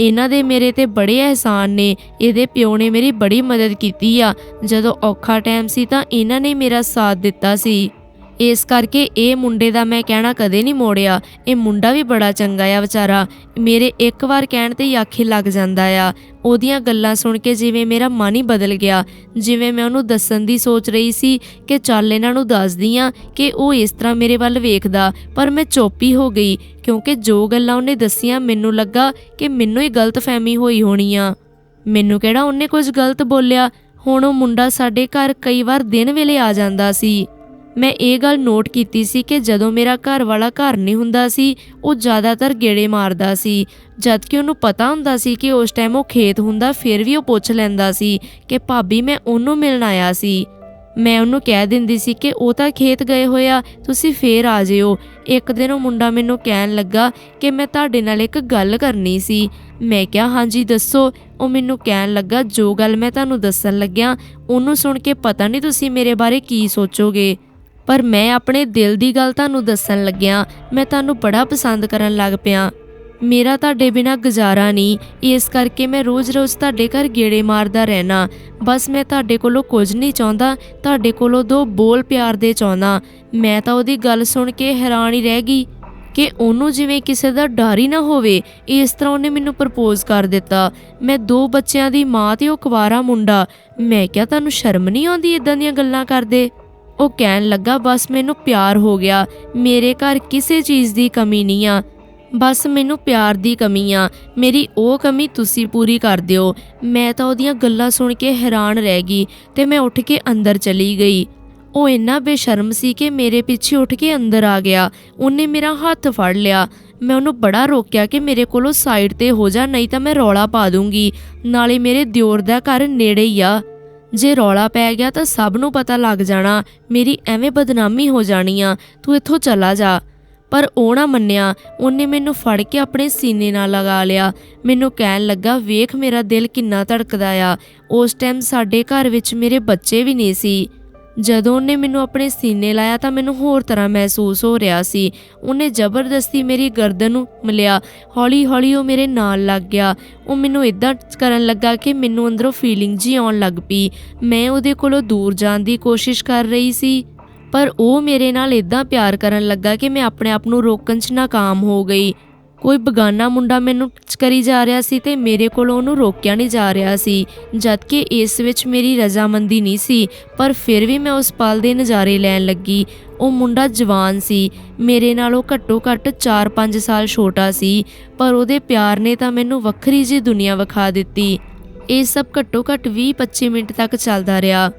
ਇਹਨਾਂ ਦੇ ਮੇਰੇ ਤੇ ਬੜੇ ਅਹਿਸਾਨ ਨੇ। ਇਹਦੇ ਪਿਓ ਨੇ ਮੇਰੀ ਬੜੀ ਮਦਦ ਕੀਤੀ ਆ। ਜਦੋਂ ਔਖਾ ਟਾਈਮ ਸੀ ਤਾਂ ਇਹਨਾਂ ਨੇ ਮੇਰਾ ਸਾਥ ਦਿੱਤਾ ਸੀ। ਇਸ ਕਰਕੇ ਇਹ ਮੁੰਡੇ ਦਾ ਮੈਂ ਕਹਿਣਾ ਕਦੇ ਨਹੀਂ ਮੋੜਿਆ। ਇਹ ਮੁੰਡਾ ਵੀ ਬੜਾ ਚੰਗਾ ਆ ਵਿਚਾਰਾ। ਮੇਰੇ ਇੱਕ ਵਾਰ ਕਹਿਣ ਤੇ ਹੀ ਆਖੇ ਲੱਗ ਜਾਂਦਾ ਆ। ਉਹਦੀਆਂ ਗੱਲਾਂ ਸੁਣ ਕੇ ਜਿਵੇਂ ਮੇਰਾ ਮਨ ਹੀ ਬਦਲ ਗਿਆ। ਜਿਵੇਂ ਮੈਂ ਉਹਨੂੰ ਦੱਸਣ ਦੀ ਸੋਚ ਰਹੀ ਸੀ ਕਿ ਚੱਲ ਇਹਨਾਂ ਨੂੰ ਦੱਸਦੀ ਆ ਕਿ ਉਹ ਇਸ ਤਰ੍ਹਾਂ ਮੇਰੇ ਵੱਲ ਵੇਖਦਾ। ਪਰ ਮੈਂ ਚੋਪੀ ਹੋ ਗਈ ਕਿਉਂਕਿ ਜੋ ਗੱਲਾਂ ਉਹਨੇ ਦੱਸੀਆਂ ਮੈਨੂੰ ਲੱਗਾ ਕਿ ਮੈਨੂੰ ਹੀ ਗਲਤਫਹਿਮੀ ਹੋਈ ਹੋਣੀ ਆ। ਮੈਨੂੰ ਕਿਹੜਾ ਉਹਨੇ ਕੁਝ ਗਲਤ ਬੋਲਿਆ? ਹੁਣ ਉਹ ਮੁੰਡਾ ਸਾਡੇ ਘਰ ਕਈ ਵਾਰ ਦਿਨ ਵੇਲੇ ਆ ਜਾਂਦਾ ਸੀ। ਮੈਂ ਇਹ ਗੱਲ ਨੋਟ ਕੀਤੀ ਸੀ ਕਿ ਜਦੋਂ ਮੇਰਾ ਘਰ ਵਾਲਾ ਘਰ ਨਹੀਂ ਹੁੰਦਾ ਸੀ, ਉਹ ਜ਼ਿਆਦਾਤਰ ਗੇੜੇ ਮਾਰਦਾ ਸੀ। ਜਦ ਕਿ ਉਹਨੂੰ ਪਤਾ ਹੁੰਦਾ ਸੀ ਕਿ ਉਸ ਟਾਈਮ ਉਹ ਖੇਤ ਹੁੰਦਾ, ਫਿਰ ਵੀ ਉਹ ਪੁੱਛ ਲੈਂਦਾ ਸੀ ਕਿ ਭਾਬੀ ਮੈਂ ਉਹਨੂੰ ਮਿਲਣ ਆਇਆ ਸੀ। ਮੈਂ ਉਹਨੂੰ ਕਹਿ ਦਿੰਦੀ ਸੀ ਕਿ ਉਹ ਤਾਂ ਖੇਤ ਗਏ ਹੋਏ ਆ, ਤੁਸੀਂ ਫੇਰ ਆ ਜਿਓ। ਇੱਕ ਦਿਨ ਉਹ ਮੁੰਡਾ ਮੈਨੂੰ ਕਹਿਣ ਲੱਗਾ ਕਿ ਮੈਂ ਤੁਹਾਡੇ ਨਾਲ ਇੱਕ ਗੱਲ ਕਰਨੀ ਸੀ। ਮੈਂ ਕਿਹਾ, ਹਾਂਜੀ, ਦੱਸੋ। ਉਹ ਮੈਨੂੰ ਕਹਿਣ ਲੱਗਾ, ਜੋ ਗੱਲ ਮੈਂ ਤੁਹਾਨੂੰ ਦੱਸਣ ਲੱਗਿਆ, ਉਹਨੂੰ ਸੁਣ ਕੇ ਪਤਾ ਨਹੀਂ ਤੁਸੀਂ ਮੇਰੇ ਬਾਰੇ ਕੀ ਸੋਚੋਗੇ? ਪਰ ਮੈਂ ਆਪਣੇ ਦਿਲ ਦੀ ਗੱਲ ਤੁਹਾਨੂੰ ਦੱਸਣ ਲੱਗਿਆ ਮੈਂ ਤੁਹਾਨੂੰ ਬੜਾ ਪਸੰਦ ਕਰਨ ਲੱਗ ਪਿਆ। ਮੇਰਾ ਤੁਹਾਡੇ ਬਿਨਾ ਗੁਜ਼ਾਰਾ ਨਹੀਂ, ਇਸ ਕਰਕੇ ਮੈਂ ਰੋਜ਼-ਰੋਜ਼ ਤੁਹਾਡੇ ਘਰ ਗੇੜੇ ਮਾਰਦਾ ਰਹਿਣਾ ਬਸ ਮੈਂ ਤੁਹਾਡੇ ਕੋਲੋਂ ਕੁਝ ਨਹੀਂ ਚਾਹੁੰਦਾ, ਤੁਹਾਡੇ ਕੋਲੋਂ ਦੋ ਬੋਲ ਪਿਆਰ ਦੇ ਚਾਹੁੰਦਾ। ਮੈਂ ਤਾਂ ਉਹਦੀ ਗੱਲ ਸੁਣ ਕੇ ਹੈਰਾਨ ਹੀ ਰਹਿ ਗਈ ਕਿ ਉਹਨੂੰ ਜਿਵੇਂ ਕਿਸੇ ਦਾ ਡਰ ਹੀ ਨਾ ਹੋਵੇ, ਇਸ ਤਰ੍ਹਾਂ ਉਹਨੇ ਮੈਨੂੰ ਪ੍ਰਪੋਜ਼ ਕਰ ਦਿੱਤਾ। ਮੈਂ ਦੋ ਬੱਚਿਆਂ ਦੀ ਮਾਂ ਤੇ ਉਹ ਕੁਵਾਰਾ ਮੁੰਡਾ। ਮੈਂ ਕਿਹਾ, ਤੁਹਾਨੂੰ ਸ਼ਰਮ ਨਹੀਂ ਆਉਂਦੀ ਇਦਾਂ ਦੀਆਂ ਗੱਲਾਂ ਕਰਦੇ? ਉਹ ਕਹਿਣ ਲੱਗਾ, ਬਸ ਮੈਨੂੰ ਪਿਆਰ ਹੋ ਗਿਆ। ਮੇਰੇ ਘਰ ਕਿਸੇ ਚੀਜ਼ ਦੀ ਕਮੀ ਨਹੀਂ ਆ। ਬਸ ਮੈਨੂੰ ਪਿਆਰ ਦੀ ਕਮੀ ਆ। ਮੇਰੀ ਉਹ ਕਮੀ ਤੁਸੀਂ ਪੂਰੀ ਕਰ ਦਿਓ। ਮੈਂ ਤਾਂ ਉਹਦੀਆਂ ਗੱਲਾਂ ਸੁਣ ਕੇ ਹੈਰਾਨ ਰਹਿ ਗਈ ਤੇ ਮੈਂ ਉੱਠ ਕੇ ਅੰਦਰ ਚਲੀ ਗਈ। ਉਹ ਇੰਨਾ ਬੇਸ਼ਰਮ ਸੀ ਕਿ ਮੇਰੇ ਪਿੱਛੇ ਉੱਠ ਕੇ ਅੰਦਰ ਆ ਗਿਆ। ਉਹਨੇ ਮੇਰਾ ਹੱਥ ਫੜ ਲਿਆ। ਮੈਂ ਉਹਨੂੰ ਬੜਾ ਰੋਕਿਆ ਕਿ ਮੇਰੇ ਕੋਲੋਂ ਸਾਈਡ ਤੇ ਹੋ ਜਾ, ਨਹੀਂ ਤਾਂ ਮੈਂ ਰੌਲਾ ਪਾ ਦੂੰਗੀ। ਨਾਲੇ ਮੇਰੇ ਦਿਓਰ ਦਾ ਘਰ ਨੇੜੇ ਹੀ ਆ। ਜੇ ਰੌਲਾ ਪੈ ਗਿਆ ਤਾਂ ਸਭ ਨੂੰ ਪਤਾ ਲੱਗ ਜਾਣਾ, ਮੇਰੀ ਐਵੇਂ ਬਦਨਾਮੀ ਹੋ ਜਾਣੀ ਆ, ਤੂੰ ਇੱਥੋਂ ਚਲਾ ਜਾ। ਪਰ ਉਹ ਨਾ ਮੰਨਿਆ, ਉਹਨੇ ਮੈਨੂੰ ਫੜ ਕੇ ਆਪਣੇ ਸੀਨੇ ਨਾਲ ਲਗਾ ਲਿਆ। ਮੈਨੂੰ ਕਹਿਣ ਲੱਗਾ, ਵੇਖ ਮੇਰਾ ਦਿਲ ਕਿੰਨਾ ਧੜਕਦਾ ਆ। ਉਸ ਟਾਈਮ ਸਾਡੇ ਘਰ ਵਿੱਚ ਮੇਰੇ ਬੱਚੇ ਵੀ ਨਹੀਂ ਸੀ। ਜਦੋਂ ਉਹਨੇ ਮੈਨੂੰ ਆਪਣੇ ਸੀਨੇ ਲਾਇਆ ਤਾਂ ਮੈਨੂੰ ਹੋਰ ਤਰ੍ਹਾਂ ਮਹਿਸੂਸ ਹੋ ਰਿਹਾ ਸੀ। ਉਹਨੇ ਜ਼ਬਰਦਸਤੀ ਮੇਰੀ ਗਰਦਨ ਨੂੰ ਮਿਲਿਆ। ਹੌਲੀ-ਹੌਲੀ ਉਹ ਮੇਰੇ ਨਾਲ ਲੱਗ ਗਿਆ। ਉਹ ਮੈਨੂੰ ਇਦਾਂ ਕਰਨ ਲੱਗਾ ਕਿ ਮੈਨੂੰ ਅੰਦਰੋਂ ਫੀਲਿੰਗ ਜੀ ਆਉਣ ਲੱਗ ਪਈ। ਮੈਂ ਉਹਦੇ ਕੋਲੋਂ ਦੂਰ ਜਾਣ ਦੀ ਕੋਸ਼ਿਸ਼ ਕਰ ਰਹੀ ਸੀ। ਪਰ ਉਹ ਮੇਰੇ ਨਾਲ ਇਦਾਂ ਪਿਆਰ ਕਰਨ ਲੱਗਾ ਕਿ ਮੈਂ ਆਪਣੇ ਆਪ ਨੂੰ ਰੋਕਣ 'ਚ ਨਾਕਾਮ ਹੋ ਗਈ। ਕੋਈ ਬਗਾਨਾ ਮੁੰਡਾ ਮੈਨੂੰ ਟੱਚ ਕਰੀ ਜਾ ਰਿਹਾ ਸੀ ਤੇ ਮੇਰੇ ਕੋਲੋਂ ਉਹਨੂੰ ਰੋਕਿਆ ਨਹੀਂ ਜਾ ਰਿਹਾ ਸੀ, ਜਦਕਿ ਇਸ ਵਿੱਚ ਮੇਰੀ ਰਜ਼ਾਮੰਦੀ ਨਹੀਂ ਸੀ, ਪਰ ਫਿਰ ਵੀ ਮੈਂ ਉਸ ਪਲ ਦੇ ਨਜ਼ਾਰੇ ਲੈਣ ਲੱਗੀ। ਉਹ ਮੁੰਡਾ ਜਵਾਨ ਸੀ, ਮੇਰੇ ਨਾਲੋਂ ਘੱਟੋ ਘੱਟ 4-5 ਸਾਲ ਛੋਟਾ ਸੀ, ਪਰ ਉਹਦੇ ਪਿਆਰ ਨੇ ਤਾਂ ਮੈਨੂੰ ਵੱਖਰੀ ਜਿਹੀ ਦੁਨੀਆ ਵਿਖਾ ਦਿੱਤੀ। ਇਹ ਸਭ ਘੱਟੋ ਘੱਟ 20-25 ਮਿੰਟ ਤੱਕ ਚੱਲਦਾ ਰਿਹਾ।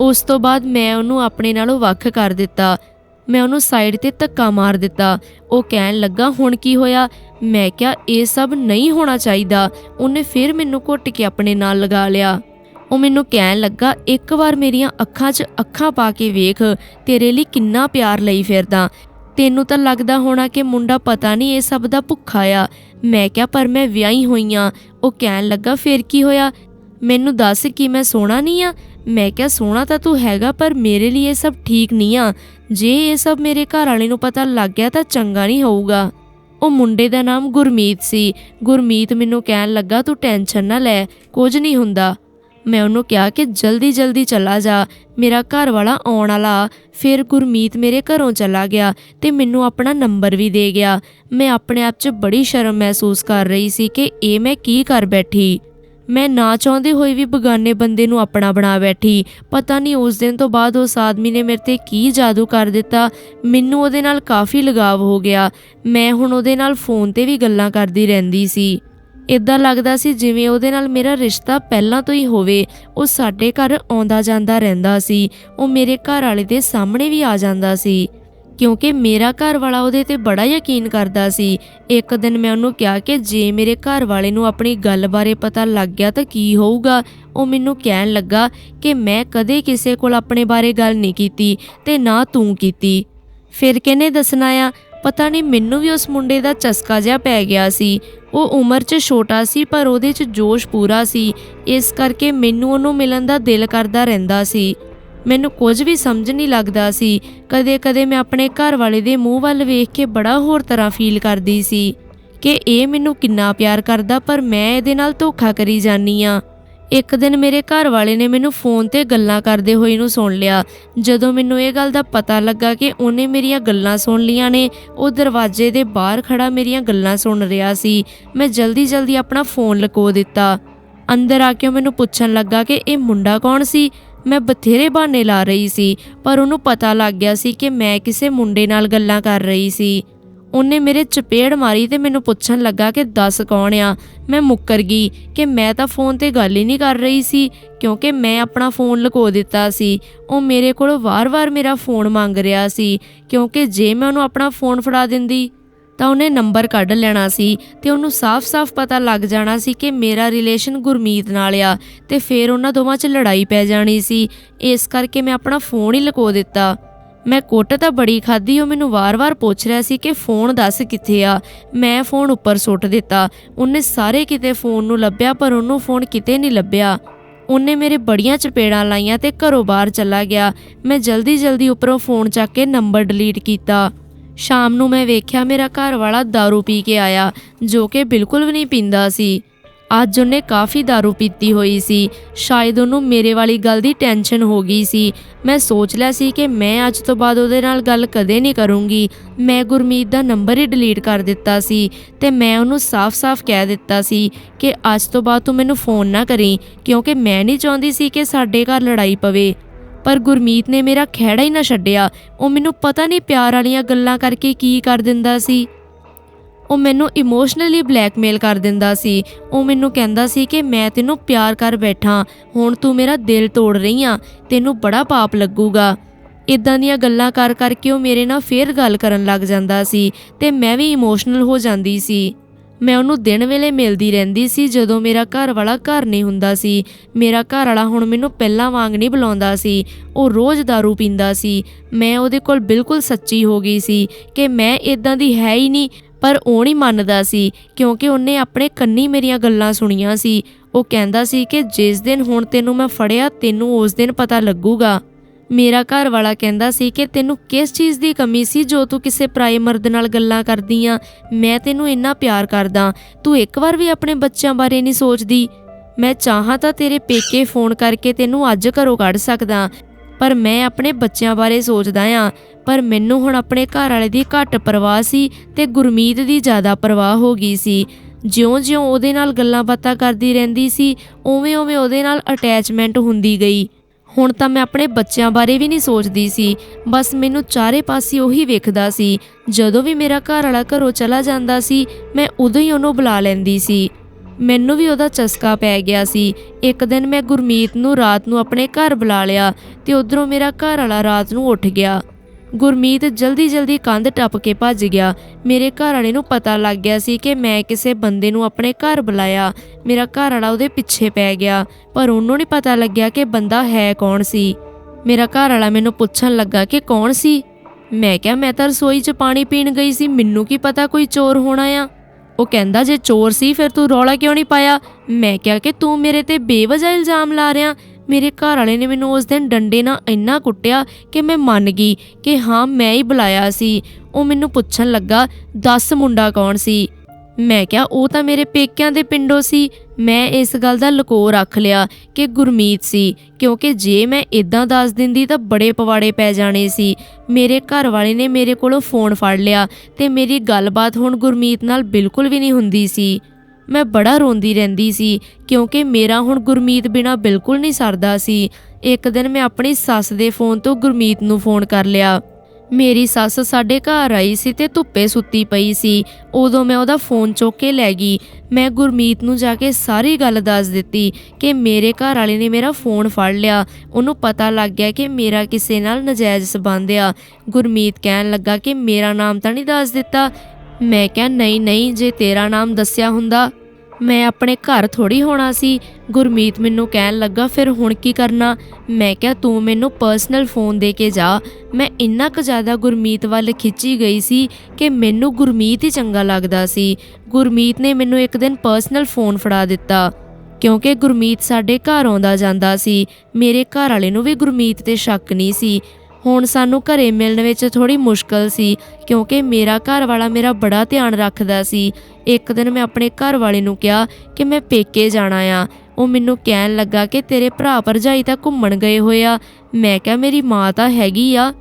ਉਸ ਤੋਂ ਬਾਅਦ ਮੈਂ ਉਹਨੂੰ ਆਪਣੇ ਨਾਲੋਂ ਵੱਖ ਕਰ ਦਿੱਤਾ। ਮੈਂ ਉਹਨੂੰ ਸਾਈਡ ਤੇ ਧੱਕਾ ਮਾਰ ਦਿੱਤਾ। ਉਹ ਕਹਿਣ ਲੱਗਾ, ਹੁਣ ਕੀ ਹੋਇਆ? ਮੈਂ ਕਿਹਾ, ਇਹ ਸਭ ਨਹੀਂ ਹੋਣਾ ਚਾਹੀਦਾ। ਉਹਨੇ ਫਿਰ ਮੈਨੂੰ ਘੁੱਟ ਕੇ ਆਪਣੇ ਨਾਲ ਲਗਾ ਲਿਆ। ਉਹ ਮੈਨੂੰ ਕਹਿਣ ਲੱਗਾ, ਇੱਕ ਵਾਰ ਮੇਰੀਆਂ ਅੱਖਾਂ 'ਚ ਅੱਖਾਂ ਪਾ ਕੇ ਵੇਖ। ਤੇਰੇ ਲਈ ਕਿੰਨਾ ਪਿਆਰ ਲਈ ਫਿਰਦਾ। ਤੈਨੂੰ ਤਾਂ ਲੱਗਦਾ ਹੋਣਾ ਕਿ ਮੁੰਡਾ ਪਤਾ ਨਹੀਂ ਇਹ ਸਭ ਦਾ ਭੁੱਖਾ ਆ। ਮੈਂ ਕਿਹਾ, ਪਰ ਮੈਂ ਵਿਆਹੀ ਹੋਈ ਆ। ਉਹ ਕਹਿਣ ਲੱਗਾ, ਫਿਰ ਕੀ ਹੋਇਆ? ਮੈਨੂੰ ਦੱਸ ਕਿ ਮੈਂ ਸੋਹਣਾ ਨਹੀਂ ਆ? ਮੈਂ ਕਿਹਾ, ਸੋਹਣਾ ਤਾਂ ਤੂੰ ਹੈਗਾ, ਪਰ ਮੇਰੇ ਲਈ ਇਹ ਸਭ ਠੀਕ ਨਹੀਂ ਆ। ਜੇ ਇਹ ਸਭ ਮੇਰੇ ਘਰ ਵਾਲੇ ਨੂੰ ਪਤਾ ਲੱਗ ਗਿਆ, ਤਾਂ ਚੰਗਾ ਨਹੀਂ ਹੋਊਗਾ। ਉਹ ਮੁੰਡੇ ਦਾ ਨਾਮ ਗੁਰਮੀਤ ਸੀ। ਗੁਰਮੀਤ ਮੈਨੂੰ ਕਹਿਣ ਲੱਗਾ, ਤੂੰ ਟੈਨਸ਼ਨ ਨਾ ਲੈ, ਕੁਝ ਨਹੀਂ ਹੁੰਦਾ। ਮੈਂ ਉਹਨੂੰ ਕਿਹਾ ਕਿ ਜਲਦੀ ਜਲਦੀ ਚਲਾ ਜਾ। ਮੇਰਾ ਘਰ ਵਾਲਾ ਆਉਣ ਵਾਲਾ ਫਿਰ ਗੁਰਮੀਤ ਮੇਰੇ ਘਰੋਂ ਚਲਾ ਗਿਆ ਤੇ ਮੈਨੂੰ ਆਪਣਾ ਨੰਬਰ ਵੀ ਦੇ ਗਿਆ। ਮੈਂ ਆਪਣੇ ਆਪ 'ਚ ਬੜੀ ਸ਼ਰਮ ਮਹਿਸੂਸ ਕਰ ਰਹੀ ਸੀ ਕਿ ਇਹ ਮੈਂ ਕੀ ਕਰ ਬੈਠੀ। ਮੈਂ ਨਾ ਚਾਹੁੰਦੇ ਹੋਏ ਵੀ ਬਗਾਨੇ ਬੰਦੇ ਨੂੰ ਆਪਣਾ ਬਣਾ ਬੈਠੀ। ਪਤਾ ਨਹੀਂ ਉਸ ਦਿਨ ਤੋਂ ਬਾਅਦ ਉਸ ਆਦਮੀ ਨੇ ਮੇਰੇ ਤੇ ਕੀ ਜਾਦੂ ਕਰ ਦਿੱਤਾ। ਮੈਨੂੰ ਉਹਦੇ ਨਾਲ ਕਾਫੀ ਲਗਾਵ ਹੋ ਗਿਆ। ਮੈਂ ਹੁਣ ਉਹਦੇ ਨਾਲ ਫੋਨ ਤੇ ਵੀ ਗੱਲਾਂ ਕਰਦੀ ਰਹਿੰਦੀ ਸੀ। ਇਦਾਂ ਲੱਗਦਾ ਸੀ ਜਿਵੇਂ ਉਹਦੇ ਨਾਲ ਮੇਰਾ ਰਿਸ਼ਤਾ ਪਹਿਲਾਂ ਤੋਂ ਹੀ ਹੋਵੇ। ਉਹ ਸਾਡੇ ਘਰ ਆਉਂਦਾ ਜਾਂਦਾ ਰਹਿੰਦਾ ਸੀ। ਉਹ ਮੇਰੇ ਘਰ ਵਾਲੇ ਦੇ ਸਾਹਮਣੇ ਵੀ ਆ ਜਾਂਦਾ ਸੀ। ਕਿਉਂਕਿ ਮੇਰਾ ਘਰ ਵਾਲਾ ਉਹਦੇ ਤੇ ਬੜਾ ਯਕੀਨ ਕਰਦਾ ਸੀ। ਇੱਕ ਦਿਨ ਮੈਂ ਉਹਨੂੰ ਕਿਹਾ ਕਿ ਜੇ ਮੇਰੇ ਘਰ ਵਾਲੇ ਨੂੰ ਆਪਣੀ ਗੱਲ ਬਾਰੇ ਪਤਾ ਲੱਗ ਗਿਆ ਤਾਂ ਕੀ ਹੋਊਗਾ? ਉਹ ਮੈਨੂੰ ਕਹਿਣ ਲੱਗਾ ਕਿ ਮੈਂ ਕਦੇ ਕਿਸੇ ਕੋਲ ਆਪਣੇ ਬਾਰੇ ਗੱਲ ਨਹੀਂ ਕੀਤੀ ਤੇ ਨਾ ਤੂੰ ਕੀਤੀ। ਫਿਰ ਕਿਹਨੇ ਦੱਸਣਾ ਆ? ਪਤਾ ਨਹੀਂ, ਮੈਨੂੰ ਵੀ ਉਸ ਮੁੰਡੇ ਦਾ ਚਸਕਾ ਜਿਹਾ ਪੈ ਗਿਆ ਸੀ। ਉਹ ਉਮਰ 'ਚ ਛੋਟਾ ਸੀ, ਪਰ ਉਹਦੇ 'ਚ ਜੋਸ਼ ਪੂਰਾ ਸੀ। ਇਸ ਕਰਕੇ ਮੈਨੂੰ ਉਹਨੂੰ ਮਿਲਣ ਦਾ ਦਿਲ ਕਰਦਾ ਰਹਿੰਦਾ ਸੀ। ਮੈਨੂੰ ਕੁਝ ਵੀ ਸਮਝ ਨਹੀਂ ਲੱਗਦਾ ਸੀ। ਕਦੇ-ਕਦੇ ਮੈਂ ਆਪਣੇ ਘਰ ਵਾਲੇ ਦੇ ਮੂੰਹ ਵੱਲ ਵੇਖ ਕੇ ਬੜਾ ਹੋਰ ਤਰ੍ਹਾਂ ਫੀਲ ਕਰਦੀ ਸੀ ਕਿ ਇਹ ਮੈਨੂੰ ਕਿੰਨਾ ਪਿਆਰ ਕਰਦਾ, ਪਰ ਮੈਂ ਇਹਦੇ ਨਾਲ ਧੋਖਾ ਕਰੀ ਜਾਨੀ ਆ ਇੱਕ ਦਿਨ ਮੇਰੇ ਘਰ ਵਾਲੇ ਨੇ ਮੈਨੂੰ ਫੋਨ ਤੇ ਗੱਲਾਂ ਕਰਦੇ ਹੋਏ ਨੂੰ ਸੁਣ ਲਿਆ। ਜਦੋਂ ਮੈਨੂੰ ਇਹ ਗੱਲ ਦਾ ਪਤਾ ਲੱਗਾ ਕਿ ਉਹਨੇ ਮੇਰੀਆਂ ਗੱਲਾਂ ਸੁਣ ਲੀਆਂ ਨੇ, ਉਹ ਦਰਵਾਜ਼ੇ ਦੇ ਬਾਹਰ ਖੜਾ ਮੇਰੀਆਂ ਗੱਲਾਂ ਸੁਣ ਰਿਹਾ ਸੀ। ਮੈਂ ਜਲਦੀ-ਜਲਦੀ ਆਪਣਾ ਫੋਨ ਲਕੋ ਦਿੱਤਾ। ਅੰਦਰ ਆ ਕੇ ਉਹ ਮੈਨੂੰ ਪੁੱਛਣ ਲੱਗਾ ਕਿ ਇਹ ਮੁੰਡਾ ਕੌਣ ਸੀ? ਮੈਂ ਬਥੇਰੇ ਬਹਾਨੇ ਲਾ ਰਹੀ ਸੀ, ਪਰ ਉਹਨੂੰ ਪਤਾ ਲੱਗ ਗਿਆ ਸੀ ਕਿ ਮੈਂ ਕਿਸੇ ਮੁੰਡੇ ਨਾਲ ਗੱਲਾਂ ਕਰ ਰਹੀ ਸੀ। ਉਹਨੇ ਮੇਰੇ ਚਪੇੜ ਮਾਰੀ ਤੇ ਮੈਨੂੰ ਪੁੱਛਣ ਲੱਗਾ ਕਿ ਦੱਸ ਕੌਣ ਆ? ਮੈਂ ਮੁੱਕਰ ਗਈ ਕਿ ਮੈਂ ਤਾਂ ਫੋਨ ਤੇ ਗੱਲ ਹੀ ਨਹੀਂ ਕਰ ਰਹੀ ਸੀ, ਕਿਉਂਕਿ ਮੈਂ ਆਪਣਾ ਫੋਨ ਲੁਕੋ ਦਿੱਤਾ ਸੀ। ਉਹ ਮੇਰੇ ਕੋਲੋਂ ਵਾਰ-ਵਾਰ ਮੇਰਾ ਫੋਨ ਮੰਗ ਰਿਹਾ ਸੀ, ਕਿਉਂਕਿ ਜੇ ਮੈਂ ਉਹਨੂੰ ਆਪਣਾ ਫੋਨ ਫੜਾ ਦਿੰਦੀ ਤਾਂ ਉਹਨੇ ਨੰਬਰ ਕੱਢ ਲੈਣਾ ਸੀ ਤੇ ਉਹਨੂੰ ਸਾਫ਼-ਸਾਫ਼ ਪਤਾ ਲੱਗ ਜਾਣਾ ਸੀ ਕਿ ਮੇਰਾ ਰਿਲੇਸ਼ਨ ਗੁਰਮੀਤ ਨਾਲ ਆ ਤੇ ਫਿਰ ਉਹਨਾਂ ਦੋਵਾਂ 'ਚ ਲੜਾਈ ਪੈ ਜਾਣੀ ਸੀ। ਇਸ ਕਰਕੇ ਮੈਂ ਆਪਣਾ ਫੋਨ ਹੀ ਲੁਕੋ ਦਿੱਤਾ। ਮੈਂ ਕੁੱਟ ਤਾਂ ਬੜੀ ਖਾਧੀ, ਉਹ ਮੈਨੂੰ ਵਾਰ-ਵਾਰ ਪੁੱਛ ਰਿਹਾ ਸੀ ਕਿ ਫੋਨ ਦੱਸ ਕਿੱਥੇ ਆ। ਮੈਂ ਫੋਨ ਉੱਪਰ ਸੁੱਟ ਦਿੱਤਾ। ਉਹਨੇ ਸਾਰੇ ਕਿਤੇ ਫੋਨ ਨੂੰ ਲੱਭਿਆ, ਪਰ ਉਹਨੂੰ ਫੋਨ ਕਿਤੇ ਨਹੀਂ ਲੱਭਿਆ। ਉਹਨੇ ਮੇਰੇ ਬੜੀਆਂ ਚਪੇੜਾਂ ਲਾਈਆਂ ਤੇ ਘਰੋਂ ਬਾਹਰ ਚਲਾ ਗਿਆ। ਮੈਂ ਜਲਦੀ-ਜਲਦੀ ਉੱਪਰੋਂ ਫੋਨ ਚੱਕ ਕੇ ਨੰਬਰ ਡਿਲੀਟ ਕੀਤਾ। ਸ਼ਾਮ ਨੂੰ ਮੈਂ ਵੇਖਿਆ ਮੇਰਾ ਘਰ ਵਾਲਾ दारू ਪੀ ਕੇ ਆਇਆ ਜੋ ਕਿ ਬਿਲਕੁਲ ਵੀ ਨਹੀਂ ਪੀਂਦਾ ਸੀ ਅੱਜ ਉਹਨੇ ਕਾਫੀ दारू ਪੀਤੀ ਹੋਈ ਸੀ ਸ਼ਾਇਦ ਉਹਨੂੰ ਮੇਰੇ ਵਾਲੀ ਗੱਲ ਦੀ ਟੈਨਸ਼ਨ ਹੋ ਗਈ ਸੀ ਮੈਂ ਸੋਚ ਲਿਆ ਸੀ ਕਿ ਮੈਂ ਅੱਜ ਤੋਂ ਬਾਅਦ ਉਹਦੇ ਨਾਲ ਗੱਲ ਕਦੇ ਨਹੀਂ ਕਰੂੰਗੀ ਮੈਂ ਗੁਰਮੀਤ ਦਾ ਨੰਬਰ ਹੀ ਡਿਲੀਟ ਕਰ ਦਿੱਤਾ ਸੀ ਤੇ ਮੈਂ ਉਹਨੂੰ ਸਾਫ਼-ਸਾਫ਼ ਕਹਿ ਦਿੱਤਾ ਸੀ ਕਿ ਅੱਜ ਤੋਂ ਬਾਅਦ ਤੂੰ ਮੈਨੂੰ ਫੋਨ ਨਾ ਕਰੀ ਕਿਉਂਕਿ ਮੈਂ ਨਹੀਂ ਚਾਹੁੰਦੀ ਸੀ ਕਿ ਸਾਡੇ ਘਰ ਲੜਾਈ ਪਵੇ ਪਰ ਗੁਰਮੀਤ ਨੇ ਮੇਰਾ ਖਹਿੜਾ ਹੀ ਨਾ ਛੱਡਿਆ। ਉਹ ਮੈਨੂੰ ਪਤਾ ਨਹੀਂ ਪਿਆਰ ਵਾਲੀਆਂ ਗੱਲਾਂ ਕਰਕੇ ਕੀ ਕਰ ਦਿੰਦਾ ਸੀ। ਉਹ ਮੈਨੂੰ ਇਮੋਸ਼ਨਲੀ ਬਲੈਕਮੇਲ ਕਰ ਦਿੰਦਾ ਸੀ। ਉਹ ਮੈਨੂੰ ਕਹਿੰਦਾ ਸੀ ਕਿ ਮੈਂ ਤੈਨੂੰ ਪਿਆਰ ਕਰ ਬੈਠਾ। ਹੁਣ ਤੂੰ ਮੇਰਾ ਦਿਲ ਤੋੜ ਰਹੀ ਆ। ਤੈਨੂੰ ਬੜਾ ਪਾਪ ਲੱਗੂਗਾ। ਇਦਾਂ ਦੀਆਂ ਗੱਲਾਂ ਕਰ ਕਰਕੇ ਉਹ ਮੇਰੇ ਨਾਲ ਫੇਰ ਗੱਲ ਕਰਨ ਲੱਗ ਜਾਂਦਾ ਸੀ ਤੇ ਮੈਂ ਵੀ ਇਮੋਸ਼ਨਲ ਹੋ ਜਾਂਦੀ ਸੀ। ਮੈਂ ਉਹਨੂੰ ਦਿਨ ਵੇਲੇ ਮਿਲਦੀ ਰਹਿੰਦੀ ਸੀ ਜਦੋਂ ਮੇਰਾ ਘਰ ਵਾਲਾ ਘਰ ਨਹੀਂ ਹੁੰਦਾ ਸੀ। ਮੇਰਾ ਘਰ ਵਾਲਾ ਹੁਣ ਮੈਨੂੰ ਪਹਿਲਾਂ ਵਾਂਗ ਨਹੀਂ ਬੁਲਾਉਂਦਾ ਸੀ। ਉਹ ਰੋਜ਼ दारू ਪੀਂਦਾ ਸੀ। ਮੈਂ ਉਹਦੇ ਕੋਲ ਬਿਲਕੁਲ ਸੱਚੀ ਹੋ ਗਈ ਸੀ ਕਿ ਮੈਂ ਇਦਾਂ ਦੀ ਹੈ ਹੀ ਨਹੀਂ, ਪਰ ਉਹ ਨਹੀਂ ਮੰਨਦਾ ਸੀ, ਕਿਉਂਕਿ ਉਹਨੇ ਆਪਣੇ ਕੰਨੀ ਮੇਰੀਆਂ ਗੱਲਾਂ ਸੁਣੀਆਂ ਸੀ। ਉਹ ਕਹਿੰਦਾ ਸੀ ਕਿ ਜਿਸ ਦਿਨ ਹੁਣ ਤੈਨੂੰ ਮੈਂ ਫੜਿਆ, ਤੈਨੂੰ ਉਸ ਦਿਨ ਪਤਾ ਲੱਗੂਗਾ। ਮੇਰਾ ਘਰ ਵਾਲਾ ਕਹਿੰਦਾ ਸੀ ਕਿ ਤੈਨੂੰ ਕਿਸ ਚੀਜ਼ ਦੀ ਕਮੀ ਸੀ ਜੋ ਤੂੰ ਕਿਸੇ ਪਰਾਏ ਮਰਦ ਨਾਲ ਗੱਲਾਂ ਕਰਦੀ ਆ? ਮੈਂ ਤੈਨੂੰ ਇੰਨਾ ਪਿਆਰ ਕਰਦਾ। ਤੂੰ ਇੱਕ ਵਾਰ ਵੀ ਆਪਣੇ ਬੱਚਿਆਂ ਬਾਰੇ ਨਹੀਂ ਸੋਚਦੀ। ਮੈਂ ਚਾਹਾਂ ਤਾਂ ਤੇਰੇ ਪੇਕੇ ਫੋਨ ਕਰਕੇ ਤੈਨੂੰ ਅੱਜ ਘਰੋਂ ਕੱਢ ਸਕਦਾ। ਪਰ ਮੈਂ ਆਪਣੇ ਬੱਚਿਆਂ ਬਾਰੇ ਸੋਚਦਾ ਆ। ਪਰ ਮੈਨੂੰ ਹੁਣ ਆਪਣੇ ਘਰ ਵਾਲੇ ਦੀ ਘੱਟ ਪਰਵਾਹ ਸੀ ਤੇ ਗੁਰਮੀਤ ਦੀ ਜ਼ਿਆਦਾ ਪਰਵਾਹ ਹੋ ਗਈ ਸੀ। ਜਿਉਂ-ਜਿਉਂ ਉਹਦੇ ਨਾਲ ਗੱਲਾਂ ਬਾਤਾਂ ਕਰਦੀ ਰਹਿੰਦੀ ਸੀ ਉਵੇਂ ਉਵੇਂ ਉਹਦੇ ਨਾਲ ਅਟੈਚਮੈਂਟ ਹੁੰਦੀ ਗਈ। ਹੁਣ ਤਾਂ ਮੈਂ ਆਪਣੇ ਬੱਚਿਆਂ ਬਾਰੇ ਵੀ ਨਹੀਂ ਸੋਚਦੀ ਸੀ। ਬਸ ਮੈਨੂੰ ਚਾਰੇ ਪਾਸੇ ਉਹੀ ਵੇਖਦਾ ਸੀ। ਜਦੋਂ ਵੀ ਮੇਰਾ ਘਰ ਵਾਲਾ ਘਰੋਂ ਚਲਾ ਜਾਂਦਾ ਸੀ, ਮੈਂ ਉਦੋਂ ਹੀ ਉਹਨੂੰ ਬੁਲਾ ਲੈਂਦੀ ਸੀ। ਮੈਨੂੰ ਵੀ ਉਹਦਾ ਚਸਕਾ ਪੈ ਗਿਆ ਸੀ। ਇੱਕ ਦਿਨ ਮੈਂ ਗੁਰਮੀਤ ਨੂੰ ਰਾਤ ਨੂੰ ਆਪਣੇ ਘਰ ਬੁਲਾ ਲਿਆ ਤੇ ਉਧਰੋਂ ਮੇਰਾ ਘਰ ਵਾਲਾ ਰਾਤ ਨੂੰ ਉੱਠ ਗਿਆ। ਗੁਰਮੀਤ ਜਲਦੀ ਜਲਦੀ ਕੰਧ ਟੱਪ ਕੇ ਭੱਜ ਗਿਆ। ਮੇਰੇ ਘਰ ਵਾਲੇ ਨੂੰ ਪਤਾ ਲੱਗ ਗਿਆ ਸੀ ਕਿ ਮੈਂ ਕਿਸੇ ਬੰਦੇ ਨੂੰ ਆਪਣੇ ਘਰ ਬੁਲਾਇਆ। ਮੇਰਾ ਘਰ ਵਾਲਾ ਉਹਦੇ ਪਿੱਛੇ ਪੈ ਗਿਆ, ਪਰ ਉਹਨੂੰ ਨਹੀਂ ਪਤਾ ਲੱਗਿਆ ਕਿ ਬੰਦਾ ਹੈ ਕੌਣ ਸੀ। ਮੇਰਾ ਘਰ ਵਾਲਾ ਮੈਨੂੰ ਪੁੱਛਣ ਲੱਗਾ ਕਿ ਕੌਣ ਸੀ? ਮੈਂ ਕਿਹਾ, ਮੈਂ ਤਾਂ ਰਸੋਈ 'ਚ ਪਾਣੀ ਪੀਣ ਗਈ ਸੀ, ਮੈਨੂੰ ਕੀ ਪਤਾ ਕੋਈ ਚੋਰ ਹੋਣਾ ਆ? ਉਹ ਕਹਿੰਦਾ, ਜੇ ਚੋਰ ਸੀ, ਫਿਰ ਤੂੰ ਰੌਲਾ ਕਿਉਂ ਨਹੀਂ ਪਾਇਆ? ਮੈਂ ਕਿਹਾ ਕਿ ਤੂੰ ਮੇਰੇ ਤੇ ਬੇਵਜ੍ਹਾ ਇਲਜ਼ਾਮ ਲਾ ਰਿਹਾ। ਮੇਰੇ ਘਰ ਵਾਲੇ ਨੇ ਮੈਨੂੰ ਉਸ ਦਿਨ ਡੰਡੇ ਨਾਲ ਇੰਨਾ ਕੁੱਟਿਆ ਕਿ ਮੈਂ ਮੰਨ ਗਈ ਕਿ ਹਾਂ, ਮੈਂ ਹੀ ਬੁਲਾਇਆ ਸੀ। ਉਹ ਮੈਨੂੰ ਪੁੱਛਣ ਲੱਗਾ, ਦੱਸ ਮੁੰਡਾ ਕੌਣ ਸੀ? ਮੈਂ ਕਿਹਾ, ਉਹ ਤਾਂ ਮੇਰੇ ਪੇਕਿਆਂ ਦੇ ਪਿੰਡੋਂ ਸੀ। ਮੈਂ ਇਸ ਗੱਲ ਦਾ ਲਕੋ ਰੱਖ ਲਿਆ ਕਿ ਗੁਰਮੀਤ ਸੀ, ਕਿਉਂਕਿ ਜੇ ਮੈਂ ਇਦਾਂ ਦੱਸ ਦਿੰਦੀ ਤਾਂ ਬੜੇ ਪਵਾੜੇ ਪੈ ਜਾਣੇ ਸੀ। ਮੇਰੇ ਘਰ ਵਾਲੇ ਨੇ ਮੇਰੇ ਕੋਲੋਂ ਫੋਨ ਫੜ ਲਿਆ ਤੇ ਮੇਰੀ ਗੱਲਬਾਤ ਹੁਣ ਗੁਰਮੀਤ ਨਾਲ ਬਿਲਕੁਲ ਵੀ ਨਹੀਂ ਹੁੰਦੀ ਸੀ। ਮੈਂ ਬੜਾ ਰੋਂਦੀ ਰਹਿੰਦੀ ਸੀ, ਕਿਉਂਕਿ ਮੇਰਾ ਹੁਣ ਗੁਰਮੀਤ ਬਿਨਾ ਬਿਲਕੁਲ ਨਹੀਂ ਸਰਦਾ ਸੀ। ਇੱਕ ਦਿਨ ਮੈਂ ਆਪਣੀ ਸੱਸ ਦੇ ਫੋਨ ਤੋਂ ਗੁਰਮੀਤ ਨੂੰ ਫੋਨ ਕਰ ਲਿਆ। ਮੇਰੀ ਸੱਸ ਸਾਡੇ ਘਰ ਆਈ ਸੀ ਤੇ ਧੁੱਪੇ ਸੁੱਤੀ ਪਈ ਸੀ। ਉਦੋਂ ਮੈਂ ਉਹਦਾ ਫੋਨ ਚੁੱਕ ਕੇ ਲੈ ਗਈ। ਮੈਂ ਗੁਰਮੀਤ ਨੂੰ ਜਾ ਕੇ ਸਾਰੀ ਗੱਲ ਦੱਸ ਦਿੱਤੀ ਕਿ ਮੇਰੇ ਘਰ ਵਾਲੇ ਨੇ ਮੇਰਾ ਫੋਨ ਫੜ ਲਿਆ। ਉਹਨੂੰ ਪਤਾ ਲੱਗ ਗਿਆ ਕਿ ਮੇਰਾ ਕਿਸੇ ਨਾਲ ਨਜਾਇਜ਼ ਸਬੰਧ ਆ। ਗੁਰਮੀਤ ਕਹਿਣ ਲੱਗਾ ਕਿ ਮੇਰਾ ਨਾਮ ਤਾਂ ਨਹੀਂ ਦੱਸ ਦਿੱਤਾ। ਮੈਂ ਕਿਹਾ, ਨਹੀਂ ਨਹੀਂ, ਜੇ ਤੇਰਾ ਨਾਮ ਦੱਸਿਆ ਹੁੰਦਾ, ਮੈਂ ਆਪਣੇ ਘਰ ਥੋੜੀ ਹੋਣਾ ਸੀ। ਗੁਰਮੀਤ ਮੈਨੂੰ ਕਹਿਣ ਲੱਗਾ, ਫਿਰ ਹੁਣ ਕੀ ਕਰਨਾ? ਮੈਂ ਕਿਹਾ, ਤੂੰ ਮੈਨੂੰ ਪਰਸਨਲ ਫੋਨ ਦੇ ਕੇ ਜਾ। ਮੈਂ ਇੰਨਾ ਕੁ ਜ਼ਿਆਦਾ ਗੁਰਮੀਤ ਵੱਲ ਖਿੱਚੀ ਗਈ ਸੀ ਕਿ ਮੈਨੂੰ ਗੁਰਮੀਤ ਹੀ ਚੰਗਾ ਲੱਗਦਾ ਸੀ। ਗੁਰਮੀਤ ਨੇ ਮੈਨੂੰ ਇੱਕ ਦਿਨ ਪਰਸਨਲ ਫੋਨ ਫੜਾ ਦਿੱਤਾ, ਕਿਉਂਕਿ ਗੁਰਮੀਤ ਸਾਡੇ ਘਰ ਆਉਂਦਾ ਜਾਂਦਾ ਸੀ। ਮੇਰੇ ਘਰ ਵਾਲੇ ਨੂੰ ਵੀ ਗੁਰਮੀਤ ਤੇ ਸ਼ੱਕ ਨਹੀਂ ਸੀ। ਹੁਣ ਸਾਨੂੰ ਘਰੇ ਮਿਲਣ ਵਿੱਚ ਥੋੜੀ ਮੁਸ਼ਕਲ ਸੀ, ਕਿਉਂਕਿ ਮੇਰਾ ਘਰ ਵਾਲਾ ਮੇਰਾ ਬੜਾ ਧਿਆਨ ਰੱਖਦਾ ਸੀ। ਇੱਕ ਦਿਨ ਮੈਂ ਆਪਣੇ ਘਰ ਵਾਲੇ ਨੂੰ ਕਿਹਾ ਕਿ ਮੈਂ ਪੇਕੇ ਜਾਣਾ ਆ। ਉਹ ਮੈਨੂੰ ਕਹਿਣ ਲੱਗਾ ਕਿ ਤੇਰੇ ਭਰਾ ਭਰਜਾਈ ਤਾਂ ਘੁੰਮਣ ਗਏ ਹੋਏ ਆ। ਮੈਂ ਕਿਹਾ, ਮੇਰੀ ਮਾਂ ਤਾਂ ਹੈਗੀ ਆ।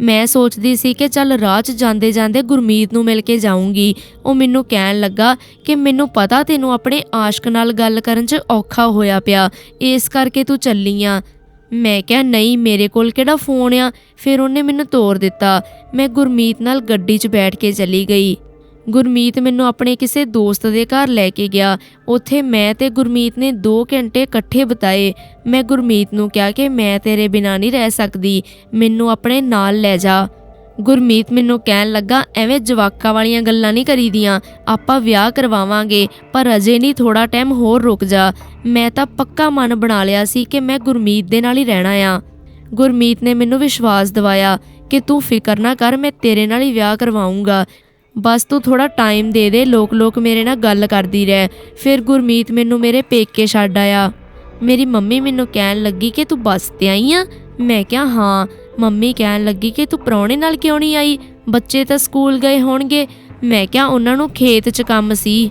ਮੈਂ ਸੋਚਦੀ ਸੀ ਕਿ ਚੱਲ ਰਾਹ 'ਚ ਜਾਂਦੇ ਜਾਂਦੇ ਗੁਰਮੀਤ ਨੂੰ ਮਿਲ ਕੇ ਜਾਊਂਗੀ। ਉਹ ਮੈਨੂੰ ਕਹਿਣ ਲੱਗਾ ਕਿ ਮੈਨੂੰ ਪਤਾ ਤੈਨੂੰ ਆਪਣੇ ਆਸ਼ਕ ਨਾਲ ਗੱਲ ਕਰਨ 'ਚ ਔਖਾ ਹੋਇਆ ਪਿਆ। ਇਸ ਕਰਕੇ ਤੂੰ ਚੱਲੀ ਆ। ਮੈਂ ਕਿਹਾ, ਨਹੀਂ, ਮੇਰੇ ਕੋਲ ਕਿਹੜਾ ਫੋਨ ਆ? ਫਿਰ ਉਹਨੇ ਮੈਨੂੰ ਤੋਰ ਦਿੱਤਾ। ਮੈਂ ਗੁਰਮੀਤ ਨਾਲ ਗੱਡੀ 'ਚ ਬੈਠ ਕੇ ਚਲੀ ਗਈ। ਗੁਰਮੀਤ ਮੈਨੂੰ ਆਪਣੇ ਕਿਸੇ ਦੋਸਤ ਦੇ ਘਰ ਲੈ ਕੇ ਗਿਆ। ਉੱਥੇ ਮੈਂ ਤੇ ਗੁਰਮੀਤ ਨੇ 2 ਘੰਟੇ ਇਕੱਠੇ ਬਿਤਾਏ। ਮੈਂ ਗੁਰਮੀਤ ਨੂੰ ਕਿਹਾ ਕਿ ਮੈਂ ਤੇਰੇ ਬਿਨਾਂ ਨਹੀਂ ਰਹਿ ਸਕਦੀ। ਮੈਨੂੰ ਆਪਣੇ ਨਾਲ ਲੈ ਜਾ। ਗੁਰਮੀਤ ਮੈਨੂੰ ਕਹਿਣ ਲੱਗਾ, ਐਵੇਂ ਜਵਾਕਾਂ ਵਾਲੀਆਂ ਗੱਲਾਂ ਨਹੀਂ ਕਰੀਦੀਆਂ। ਆਪਾਂ ਵਿਆਹ ਕਰਵਾਵਾਂਗੇ, ਪਰ ਅਜੇ ਨਹੀਂ ਥੋੜਾ ਟਾਈਮ ਹੋਰ ਰੁਕ ਜਾ। ਮੈਂ ਤਾਂ ਪੱਕਾ ਮਨ ਬਣਾ ਲਿਆ ਸੀ ਕਿ ਮੈਂ ਗੁਰਮੀਤ ਦੇ ਨਾਲ ਹੀ ਰਹਿਣਾ ਆ। ਗੁਰਮੀਤ ਨੇ ਮੈਨੂੰ ਵਿਸ਼ਵਾਸ ਦਿਵਾਇਆ ਕਿ ਤੂੰ ਫਿਕਰ ਨਾ ਕਰ, ਮੈਂ ਤੇਰੇ ਨਾਲ ਹੀ ਵਿਆਹ ਕਰਵਾਉਂਗਾ। ਬਸ ਤੂੰ ਥੋੜਾ ਟਾਈਮ ਦੇ ਦੇ ਲੋਕ ਲੋਕ ਮੇਰੇ ਨਾਲ ਗੱਲ ਕਰਦੀ ਰਹਿ। ਫਿਰ ਗੁਰਮੀਤ ਮੈਨੂੰ ਮੇਰੇ ਪੇਕੇ ਛੱਡ ਆਇਆ। ਮੇਰੀ ਮੰਮੀ ਮੈਨੂੰ ਕਹਿਣ ਲੱਗੀ ਕਿ ਤੂੰ ਬੱਸ ਤੇ ਆਈ ਆ? ਮੈਂ ਕਿਹਾ, ਹਾਂ। ਮੰਮੀ ਕਹਿਣ ਲੱਗੀ ਕਿ ਤੂੰ ਪ੍ਰਾਹੁਣੇ ਨਾਲ ਕਿਉਂ ਨਹੀਂ ਆਈ? ਬੱਚੇ ਤਾਂ ਸਕੂਲ ਗਏ ਹੋਣਗੇ। ਮੈਂ ਕਿਹਾ ਉਹਨਾਂ ਨੂੰ ਖੇਤ 'ਚ ਕੰਮ ਸੀ।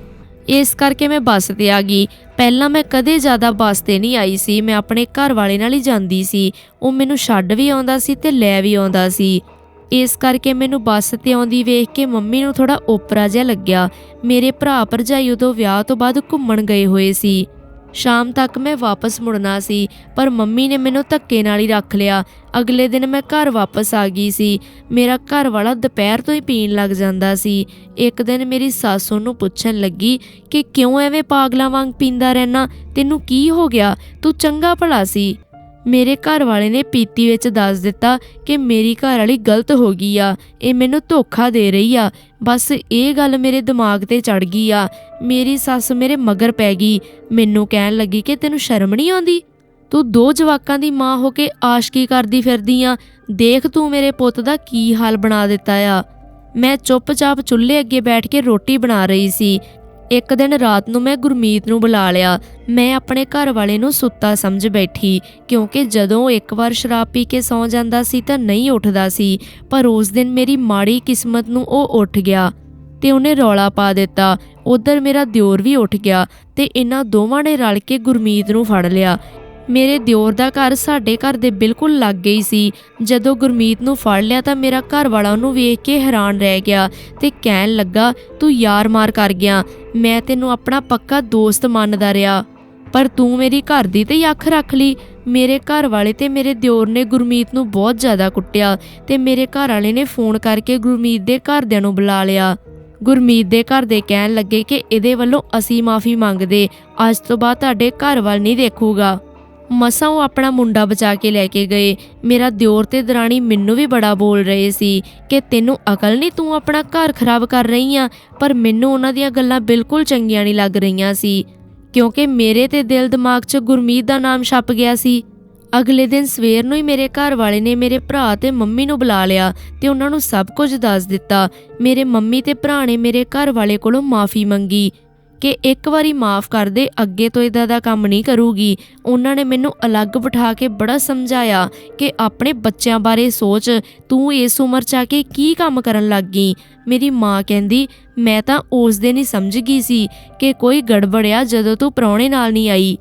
ਇਸ ਕਰਕੇ ਮੈਂ ਬੱਸ ਤੇ ਆ ਗਈ। ਪਹਿਲਾਂ ਮੈਂ ਕਦੇ ਜ਼ਿਆਦਾ ਬੱਸ ਤੇ ਨਹੀਂ ਆਈ ਸੀ। ਮੈਂ ਆਪਣੇ ਘਰ ਵਾਲੇ ਨਾਲ ਹੀ ਜਾਂਦੀ ਸੀ। ਉਹ ਮੈਨੂੰ ਛੱਡ ਵੀ ਆਉਂਦਾ ਸੀ ਤੇ ਲੈ ਵੀ ਆਉਂਦਾ ਸੀ। ਇਸ ਕਰਕੇ ਮੈਨੂੰ ਬੱਸ ਤੇ ਆਉਂਦੀ ਵੇਖ ਕੇ ਮੰਮੀ ਨੂੰ ਥੋੜਾ ਓਪਰਾ ਜਿਹਾ ਲੱਗਿਆ। ਮੇਰੇ ਭਰਾ ਭਰਜਾਈ ਉਦੋਂ ਵਿਆਹ ਤੋਂ ਬਾਅਦ ਘੁੰਮਣ ਗਏ ਹੋਏ ਸੀ। ਸ਼ਾਮ ਤੱਕ ਮੈਂ ਵਾਪਸ ਮੁੜਨਾ ਸੀ, ਪਰ ਮੰਮੀ ਨੇ ਮੈਨੂੰ ਧੱਕੇ ਨਾਲ ਹੀ ਰੱਖ ਲਿਆ। ਅਗਲੇ ਦਿਨ ਮੈਂ ਘਰ ਵਾਪਸ ਆ ਗਈ ਸੀ। ਮੇਰਾ ਘਰ ਵਾਲਾ ਦੁਪਹਿਰ ਤੋਂ ਹੀ ਪੀਣ ਲੱਗ ਜਾਂਦਾ ਸੀ। ਇੱਕ ਦਿਨ ਮੇਰੀ ਸੱਸ ਉਹਨੂੰ ਪੁੱਛਣ ਲੱਗੀ ਕਿ ਕਿਉਂ ਐਵੇਂ ਪਾਗਲਾਂ ਵਾਂਗ ਪੀਂਦਾ ਰਹਿਣਾ ਤੈਨੂੰ ਕੀ ਹੋ ਗਿਆ? ਤੂੰ ਚੰਗਾ ਭਲਾ ਸੀ। ਮੇਰੇ ਘਰ ਵਾਲੇ ਨੇ ਪੀਤੀ ਵਿੱਚ ਦੱਸ ਦਿੱਤਾ ਕਿ ਮੇਰੀ ਘਰ ਵਾਲੀ ਗਲਤ ਹੋ ਗਈ ਆ, ਇਹ ਮੈਨੂੰ ਧੋਖਾ ਦੇ ਰਹੀ ਆ। ਬਸ ਇਹ ਗੱਲ ਮੇਰੇ ਦਿਮਾਗ ਤੇ ਚੜ ਗਈ ਆ। ਮੇਰੀ ਸੱਸ ਮੇਰੇ ਮਗਰ ਪੈ ਗਈ। ਮੈਨੂੰ ਕਹਿਣ ਲੱਗੀ ਕਿ ਤੈਨੂੰ ਸ਼ਰਮ ਨਹੀਂ ਆਉਂਦੀ? ਤੂੰ ਦੋ ਜਵਾਕਾਂ ਦੀ ਮਾਂ ਹੋ ਕੇ ਆਸ਼ਕੀ ਕਰਦੀ ਫਿਰਦੀ ਆ? ਦੇਖ ਤੂੰ ਮੇਰੇ ਪੁੱਤ ਦਾ ਕੀ ਹਾਲ ਬਣਾ ਦਿੱਤਾ ਆ। ਮੈਂ ਚੁੱਪਚਾਪ ਚੁੱਲ੍ਹੇ ਅੱਗੇ ਬੈਠ ਕੇ ਰੋਟੀ ਬਣਾ ਰਹੀ ਸੀ। ਇੱਕ ਦਿਨ ਰਾਤ ਨੂੰ ਮੈਂ ਗੁਰਮੀਤ ਨੂੰ ਬੁਲਾ ਲਿਆ। ਮੈਂ ਆਪਣੇ ਘਰ ਵਾਲੇ ਨੂੰ ਸੁੱਤਾ ਸਮਝ ਬੈਠੀ, ਕਿਉਂਕਿ ਜਦੋਂ ਉਹ ਇੱਕ ਵਾਰ ਸ਼ਰਾਬ ਪੀ ਕੇ ਸੌਂ ਜਾਂਦਾ ਸੀ ਤਾਂ ਨਹੀਂ ਉੱਠਦਾ ਸੀ, ਪਰ ਉਸ ਦਿਨ ਮੇਰੀ ਮਾੜੀ ਕਿਸਮਤ ਨੂੰ ਉਹ ਉੱਠ ਗਿਆ ਤੇ ਉਹਨੇ ਰੌਲਾ ਪਾ ਦਿੱਤਾ। ਉਧਰ ਮੇਰਾ ਦਿਓਰ ਵੀ ਉੱਠ ਗਿਆ ਤੇ ਇਹਨਾਂ ਦੋਵਾਂ ਨੇ ਰਲ ਕੇ ਗੁਰਮੀਤ ਨੂੰ ਫੜ ਲਿਆ। ਮੇਰੇ ਦਿਓਰ ਦਾ ਘਰ ਸਾਡੇ ਘਰ ਦੇ ਬਿਲਕੁਲ ਲੱਗ ਗਈ ਸੀ। ਜਦੋਂ ਗੁਰਮੀਤ ਨੂੰ ਫੜ ਲਿਆ ਤਾਂ ਮੇਰਾ ਘਰ ਵਾਲਾ ਉਹਨੂੰ ਵੇਖ ਕੇ ਹੈਰਾਨ ਰਹਿ ਗਿਆ ਤੇ ਕਹਿਣ ਲੱਗਾ, ਤੂੰ ਯਾਰ ਮਾਰ ਕਰ ਗਿਆ। ਮੈਂ ਤੈਨੂੰ ਆਪਣਾ ਪੱਕਾ ਦੋਸਤ ਮੰਨਦਾ ਰਿਹਾ। ਪਰ ਤੂੰ ਮੇਰੀ ਘਰ ਦੀ ਤੇ ਹੀ ਅੱਖ ਰੱਖ ਲਈ। ਮੇਰੇ ਘਰ ਵਾਲੇ ਤੇ ਮੇਰੇ ਦਿਓਰ ਨੇ ਗੁਰਮੀਤ ਨੂੰ ਬਹੁਤ ਜ਼ਿਆਦਾ ਕੁੱਟਿਆ ਤੇ ਮੇਰੇ ਘਰ ਵਾਲੇ ਨੇ ਫੋਨ ਕਰਕੇ ਗੁਰਮੀਤ ਦੇ ਘਰਦਿਆਂ ਨੂੰ ਬੁਲਾ ਲਿਆ। ਗੁਰਮੀਤ ਦੇ ਘਰ ਦੇ ਕਹਿਣ ਲੱਗੇ ਕਿ ਇਹਦੇ ਵੱਲੋਂ ਅਸੀਂ ਮਾਫੀ ਮੰਗਦੇ। ਅੱਜ ਤੋਂ ਬਾਅਦ ਤੁਹਾਡੇ ਘਰ ਵੱਲ ਨਹੀਂ ਦੇਖੂਗਾ। ਮਸਾਂ ਉਹ ਆਪਣਾ ਮੁੰਡਾ ਬਚਾ ਕੇ ਲੈ ਕੇ ਗਏ। ਮੇਰਾ ਦਿਓਰ ਤੇ ਦਰਾਣੀ ਮੈਨੂੰ ਵੀ ਬੜਾ ਬੋਲ ਰਹੇ ਸੀ ਕਿ ਤੈਨੂੰ ਅਕਲ ਨਹੀਂ ਤੂੰ ਆਪਣਾ ਘਰ ਖਰਾਬ ਕਰ ਰਹੀ ਆ, ਪਰ ਮੈਨੂੰ ਉਹਨਾਂ ਦੀਆਂ ਗੱਲਾਂ ਬਿਲਕੁਲ ਚੰਗੀਆਂ ਨਹੀਂ ਲੱਗ ਰਹੀਆਂ ਸੀ। ਕਿਉਂਕਿ ਮੇਰੇ ਤੇ ਦਿਲ ਦਿਮਾਗ 'ਚ ਗੁਰਮੀਤ ਦਾ ਨਾਮ ਛਪ ਗਿਆ ਸੀ। ਅਗਲੇ ਦਿਨ ਸਵੇਰ ਨੂੰ ਹੀ ਮੇਰੇ ਘਰ ਵਾਲੇ ਨੇ ਮੇਰੇ ਭਰਾ ਤੇ ਮੰਮੀ ਨੂੰ ਬੁਲਾ ਲਿਆ ਤੇ ਉਹਨਾਂ ਨੂੰ ਸਭ ਕੁਝ ਦੱਸ ਦਿੱਤਾ। ਮੇਰੇ ਮੰਮੀ ਤੇ ਭਰਾ ਨੇ ਮੇਰੇ ਘਰ ਵਾਲੇ ਕੋਲੋਂ ਮਾਫੀ ਮੰਗੀ। ਕਿ ਇੱਕ ਵਾਰੀ ਮਾਫ ਕਰ ਦੇ, ਅੱਗੇ ਤੋਂ ਇਦਾਂ ਦਾ ਕੰਮ ਨਹੀਂ ਕਰੂਗੀ। ਉਹਨਾਂ ਨੇ ਮੈਨੂੰ ਅਲੱਗ ਬਿਠਾ ਕੇ ਬੜਾ ਸਮਝਾਇਆ ਕਿ ਆਪਣੇ ਬੱਚਿਆਂ ਬਾਰੇ ਸੋਚ, ਤੂੰ ਇਸ ਉਮਰ 'ਚ ਆ ਕੇ ਕੀ ਕੰਮ ਕਰਨ ਲੱਗ ਗਈ? ਮੇਰੀ ਮਾਂ ਕਹਿੰਦੀ, ਮੈਂ ਤਾਂ ਉਸ ਦਿਨ ਹੀ ਸਮਝ ਗਈ ਸੀ ਕਿ ਕੋਈ ਗੜਬੜਿਆ ਜਦੋਂ ਤੂੰ ਪ੍ਰਾਹੁਣੇ ਨਾਲ ਨਹੀਂ ਆਈ।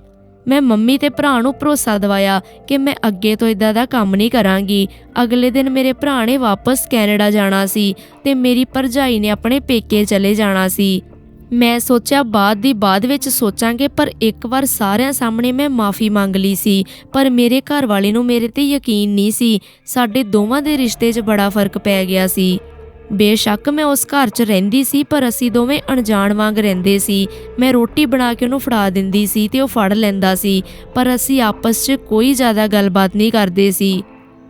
ਮੈਂ ਮੰਮੀ ਤੇ ਭਰਾ ਨੂੰ ਭਰੋਸਾ ਦਿਵਾਇਆ ਕਿ ਮੈਂ ਅੱਗੇ ਤੋਂ ਇਦਾਂ ਦਾ ਕੰਮ ਨਹੀਂ ਕਰਾਂਗੀ। ਅਗਲੇ ਦਿਨ ਮੇਰੇ ਭਰਾ ਨੇ ਵਾਪਸ ਕੈਨੇਡਾ ਜਾਣਾ ਸੀ ਤੇ ਮੇਰੀ ਭਰਜਾਈ ਨੇ ਆਪਣੇ ਪੇਕੇ ਚਲੇ ਜਾਣਾ ਸੀ। ਮੈਂ ਸੋਚਿਆ ਬਾਅਦ ਦੀ ਬਾਅਦ ਵਿੱਚ ਸੋਚਾਂਗੇ, ਪਰ ਇੱਕ ਵਾਰ ਸਾਰਿਆਂ ਸਾਹਮਣੇ ਮੈਂ ਮਾਫੀ ਮੰਗ ਲਈ ਸੀ। ਪਰ ਮੇਰੇ ਘਰ ਵਾਲੇ ਨੂੰ ਮੇਰੇ ਤੇ ਯਕੀਨ ਨਹੀਂ ਸੀ। ਸਾਡੇ ਦੋਵਾਂ ਦੇ ਰਿਸ਼ਤੇ 'ਚ ਬੜਾ ਫ਼ਰਕ ਪੈ ਗਿਆ ਸੀ। ਬੇਸ਼ੱਕ ਮੈਂ ਉਸ ਘਰ 'ਚ ਰਹਿੰਦੀ ਸੀ, ਪਰ ਅਸੀਂ ਦੋਵੇਂ ਅਣਜਾਣ ਵਾਂਗ ਰਹਿੰਦੇ ਸੀ। ਮੈਂ ਰੋਟੀ ਬਣਾ ਕੇ ਉਹਨੂੰ ਫੜਾ ਦਿੰਦੀ ਸੀ ਤੇ ਉਹ ਫੜ ਲੈਂਦਾ ਸੀ। ਪਰ ਅਸੀਂ ਆਪਸ 'ਚ ਕੋਈ ਜ਼ਿਆਦਾ ਗੱਲਬਾਤ ਨਹੀਂ ਕਰਦੇ ਸੀ।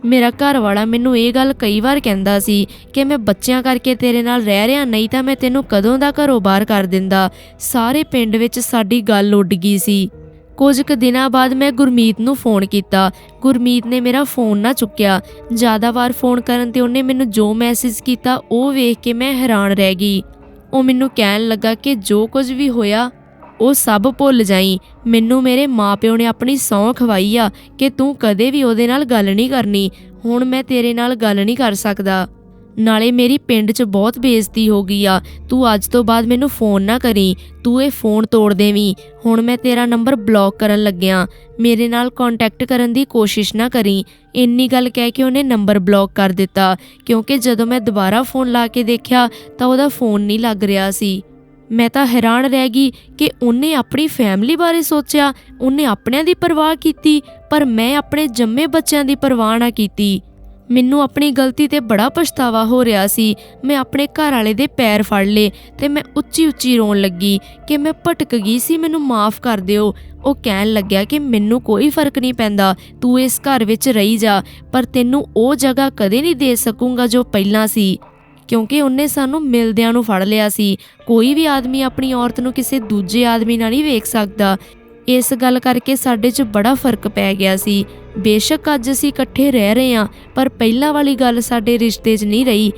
ਮੇਰਾ ਘਰ ਵਾਲਾ ਮੈਨੂੰ ਇਹ ਗੱਲ ਕਈ ਵਾਰ ਕਹਿੰਦਾ ਸੀ ਕਿ ਮੈਂ ਬੱਚਿਆਂ ਕਰਕੇ ਤੇਰੇ ਨਾਲ ਰਹਿ ਰਿਹਾ, ਨਹੀਂ ਤਾਂ ਮੈਂ ਤੈਨੂੰ ਕਦੋਂ ਦਾ ਘਰੋਂ ਬਾਹਰ ਕਰ ਦਿੰਦਾ। ਸਾਰੇ ਪਿੰਡ ਵਿੱਚ ਸਾਡੀ ਗੱਲ ਉੱਡ ਗਈ ਸੀ। ਕੁਝ ਕੁ ਦਿਨਾਂ ਬਾਅਦ ਮੈਂ ਗੁਰਮੀਤ ਨੂੰ ਫੋਨ ਕੀਤਾ। ਗੁਰਮੀਤ ਨੇ ਮੇਰਾ ਫੋਨ ਨਾ ਚੁੱਕਿਆ। ਜ਼ਿਆਦਾ ਵਾਰ ਫੋਨ ਕਰਨ ਤੇ ਉਹਨੇ ਮੈਨੂੰ ਜੋ ਮੈਸੇਜ ਕੀਤਾ, ਉਹ ਵੇਖ ਕੇ ਮੈਂ ਹੈਰਾਨ ਰਹਿ ਗਈ। ਉਹ ਮੈਨੂੰ ਕਹਿਣ ਲੱਗਾ ਕਿ ਜੋ ਕੁਝ ਵੀ ਹੋਇਆ ਉਹ ਸਭ ਭੁੱਲ ਜਾਈ। ਮੈਨੂੰ ਮੇਰੇ ਮਾਪਿਓ ਨੇ ਆਪਣੀ ਸਹੁੰ ਖਵਾਈ ਆ ਕਿ ਤੂੰ ਕਦੇ ਵੀ ਉਹਦੇ ਨਾਲ ਗੱਲ ਨਹੀਂ ਕਰਨੀ। ਹੁਣ ਮੈਂ ਤੇਰੇ ਨਾਲ ਗੱਲ ਨਹੀਂ ਕਰ ਸਕਦਾ। ਨਾਲੇ ਮੇਰੀ ਪਿੰਡ 'ਚ ਬਹੁਤ ਬੇਇੱਜ਼ਤੀ ਹੋ ਗਈ ਆ। ਤੂੰ ਅੱਜ ਤੋਂ ਬਾਅਦ ਮੈਨੂੰ ਫੋਨ ਨਾ ਕਰੀ। ਤੂੰ ਇਹ ਫੋਨ ਤੋੜ ਦੇਵੀਂ। ਹੁਣ ਮੈਂ ਤੇਰਾ ਨੰਬਰ ਬਲੌਕ ਕਰਨ ਲੱਗਿਆ। ਮੇਰੇ ਨਾਲ ਕੰਟੈਕਟ ਕਰਨ ਦੀ ਕੋਸ਼ਿਸ਼ ਨਾ ਕਰੀ। ਇੰਨੀ ਗੱਲ ਕਹਿ ਕੇ ਉਹਨੇ ਨੰਬਰ ਬਲੌਕ ਕਰ ਦਿੱਤਾ। ਕਿਉਂਕਿ ਜਦੋਂ ਮੈਂ ਦੁਬਾਰਾ ਫੋਨ ਲਾ ਕੇ ਦੇਖਿਆ ਤਾਂ ਉਹਦਾ ਫੋਨ ਨਹੀਂ ਲੱਗ ਰਿਹਾ ਸੀ। ਮੈਂ ਤਾਂ ਹੈਰਾਨ ਰਹਿ ਗਈ ਕਿ ਉਹਨੇ ਆਪਣੀ ਫੈਮਿਲੀ ਬਾਰੇ ਸੋਚਿਆ, ਉਹਨੇ ਆਪਣਿਆਂ ਦੀ ਪਰਵਾਹ ਕੀਤੀ, ਪਰ ਮੈਂ ਆਪਣੇ ਜੰਮੇ ਬੱਚਿਆਂ ਦੀ ਪਰਵਾਹ ਨਾ ਕੀਤੀ। ਮੈਨੂੰ ਆਪਣੀ ਗਲਤੀ ਤੇ ਬੜਾ ਪਛਤਾਵਾ ਹੋ ਰਿਹਾ ਸੀ। ਮੈਂ ਆਪਣੇ ਘਰ ਵਾਲੇ ਦੇ ਪੈਰ ਫੜ ਲਏ ਤੇ ਮੈਂ ਉੱਚੀ ਉੱਚੀ ਰੋਣ ਲੱਗੀ ਕਿ ਮੈਂ ਭਟਕ ਗਈ ਸੀ, ਮੈਨੂੰ ਮਾਫ ਕਰ ਦਿਓ। ਉਹ ਕਹਿਣ ਲੱਗਿਆ ਕਿ ਮੈਨੂੰ ਕੋਈ ਫ਼ਰਕ ਨਹੀਂ ਪੈਂਦਾ, ਤੂੰ ਇਸ ਘਰ ਵਿੱਚ ਰਹੀ ਜਾ, ਪਰ ਤੈਨੂੰ ਉਹ ਜਗ੍ਹਾ ਕਦੇ ਨਹੀਂ ਦੇ ਸਕੂੰਗਾ ਜੋ ਪਹਿਲਾਂ ਸੀ। ਕਿਉਂਕਿ ਉਹਨੇ ਸਾਨੂੰ ਮਿਲਦਿਆਂ ਨੂੰ ਫੜ ਲਿਆ ਸੀ। ਕੋਈ ਵੀ ਆਦਮੀ ਆਪਣੀ ਔਰਤ ਨੂੰ ਕਿਸੇ ਦੂਜੇ ਆਦਮੀ ਨਾਲ ਨਹੀਂ ਵੇਖ ਸਕਦਾ। ਇਸ ਗੱਲ ਕਰਕੇ ਸਾਡੇ 'ਚ ਬੜਾ ਫ਼ਰਕ ਪੈ ਗਿਆ ਸੀ। ਬੇਸ਼ੱਕ ਅੱਜ ਅਸੀਂ ਇਕੱਠੇ ਰਹਿ ਰਹੇ ਹਾਂ, ਪਰ ਪਹਿਲਾਂ ਵਾਲੀ ਗੱਲ ਸਾਡੇ ਰਿਸ਼ਤੇ 'ਚ ਨਹੀਂ ਰਹੀ।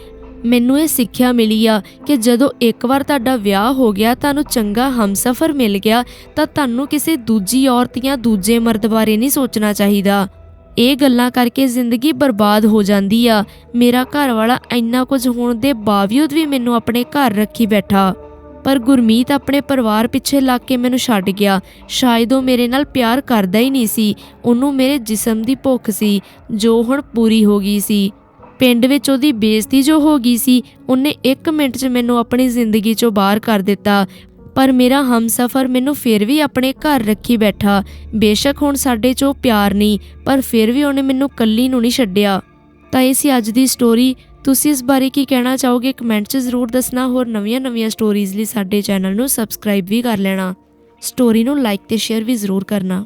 ਮੈਨੂੰ ਇਹ ਸਿੱਖਿਆ ਮਿਲੀ ਆ ਕਿ ਜਦੋਂ ਇੱਕ ਵਾਰ ਤੁਹਾਡਾ ਵਿਆਹ ਹੋ ਗਿਆ, ਤੁਹਾਨੂੰ ਚੰਗਾ ਹਮਸਫਰ ਮਿਲ ਗਿਆ, ਤਾਂ ਤੁਹਾਨੂੰ ਕਿਸੇ ਦੂਜੀ ਔਰਤ ਜਾਂ ਦੂਜੇ ਮਰਦ ਬਾਰੇ ਨਹੀਂ ਸੋਚਣਾ ਚਾਹੀਦਾ। ਇਹ ਗੱਲਾਂ ਕਰਕੇ ਜ਼ਿੰਦਗੀ ਬਰਬਾਦ ਹੋ ਜਾਂਦੀ ਆ। ਮੇਰਾ ਘਰ ਵਾਲਾ ਇੰਨਾ ਕੁਝ ਹੋਣ ਦੇ ਬਾਵਜੂਦ ਵੀ ਮੈਨੂੰ ਆਪਣੇ ਘਰ ਰੱਖੀ ਬੈਠਾ। ਪਰ ਗੁਰਮੀਤ ਆਪਣੇ ਪਰਿਵਾਰ ਪਿੱਛੇ ਲੱਗ ਕੇ ਮੈਨੂੰ ਛੱਡ ਗਿਆ। ਸ਼ਾਇਦ ਉਹ ਮੇਰੇ ਨਾਲ ਪਿਆਰ ਕਰਦਾ ਹੀ ਨਹੀਂ ਸੀ। ਉਹਨੂੰ ਮੇਰੇ ਜਿਸਮ ਦੀ ਭੁੱਖ ਸੀ, ਜੋ ਹੁਣ ਪੂਰੀ ਹੋ ਗਈ ਸੀ। ਪਿੰਡ ਵਿੱਚ ਉਹਦੀ ਬੇਇੱਜ਼ਤੀ ਜੋ ਹੋ ਗਈ ਸੀ, ਉਹਨੇ 1 ਮਿੰਟ 'ਚ ਮੈਨੂੰ ਆਪਣੀ ਜ਼ਿੰਦਗੀ 'ਚੋਂ ਬਾਹਰ ਕਰ ਦਿੱਤਾ। ਪਰ ਮੇਰਾ ਹਮਸਫਰ ਮੈਨੂੰ ਫਿਰ ਵੀ ਆਪਣੇ ਘਰ ਰੱਖੀ ਬੈਠਾ। ਬੇਸ਼ੱਕ ਹੁਣ ਸਾਡੇ 'ਚੋਂ ਪਿਆਰ ਨਹੀਂ, ਪਰ ਫਿਰ ਵੀ ਉਹਨੇ ਮੈਨੂੰ ਕੱਲੀ ਨੂੰ ਨਹੀਂ ਛੱਡਿਆ। ਤਾਂ ਇਹ ਸੀ ਅੱਜ ਦੀ ਸਟੋਰੀ ਤੁਸੀਂ ਇਸ ਬਾਰੇ ਕੀ ਕਹਿਣਾ ਚਾਹੋਗੇ? ਕਮੈਂਟ 'ਚ ਜ਼ਰੂਰ ਦੱਸਣਾ, ਹੋਰ ਨਵੀਆਂ-ਨਵੀਆਂ ਸਟੋਰੀਜ਼ ਲਈ ਸਾਡੇ ਚੈਨਲ ਨੂੰ ਸਬਸਕ੍ਰਾਈਬ ਵੀ ਕਰ ਲੈਣਾ। ਸਟੋਰੀ ਨੂੰ ਲਾਈਕ ਤੇ ਸ਼ੇਅਰ ਵੀ ਜ਼ਰੂਰ ਕਰਨਾ।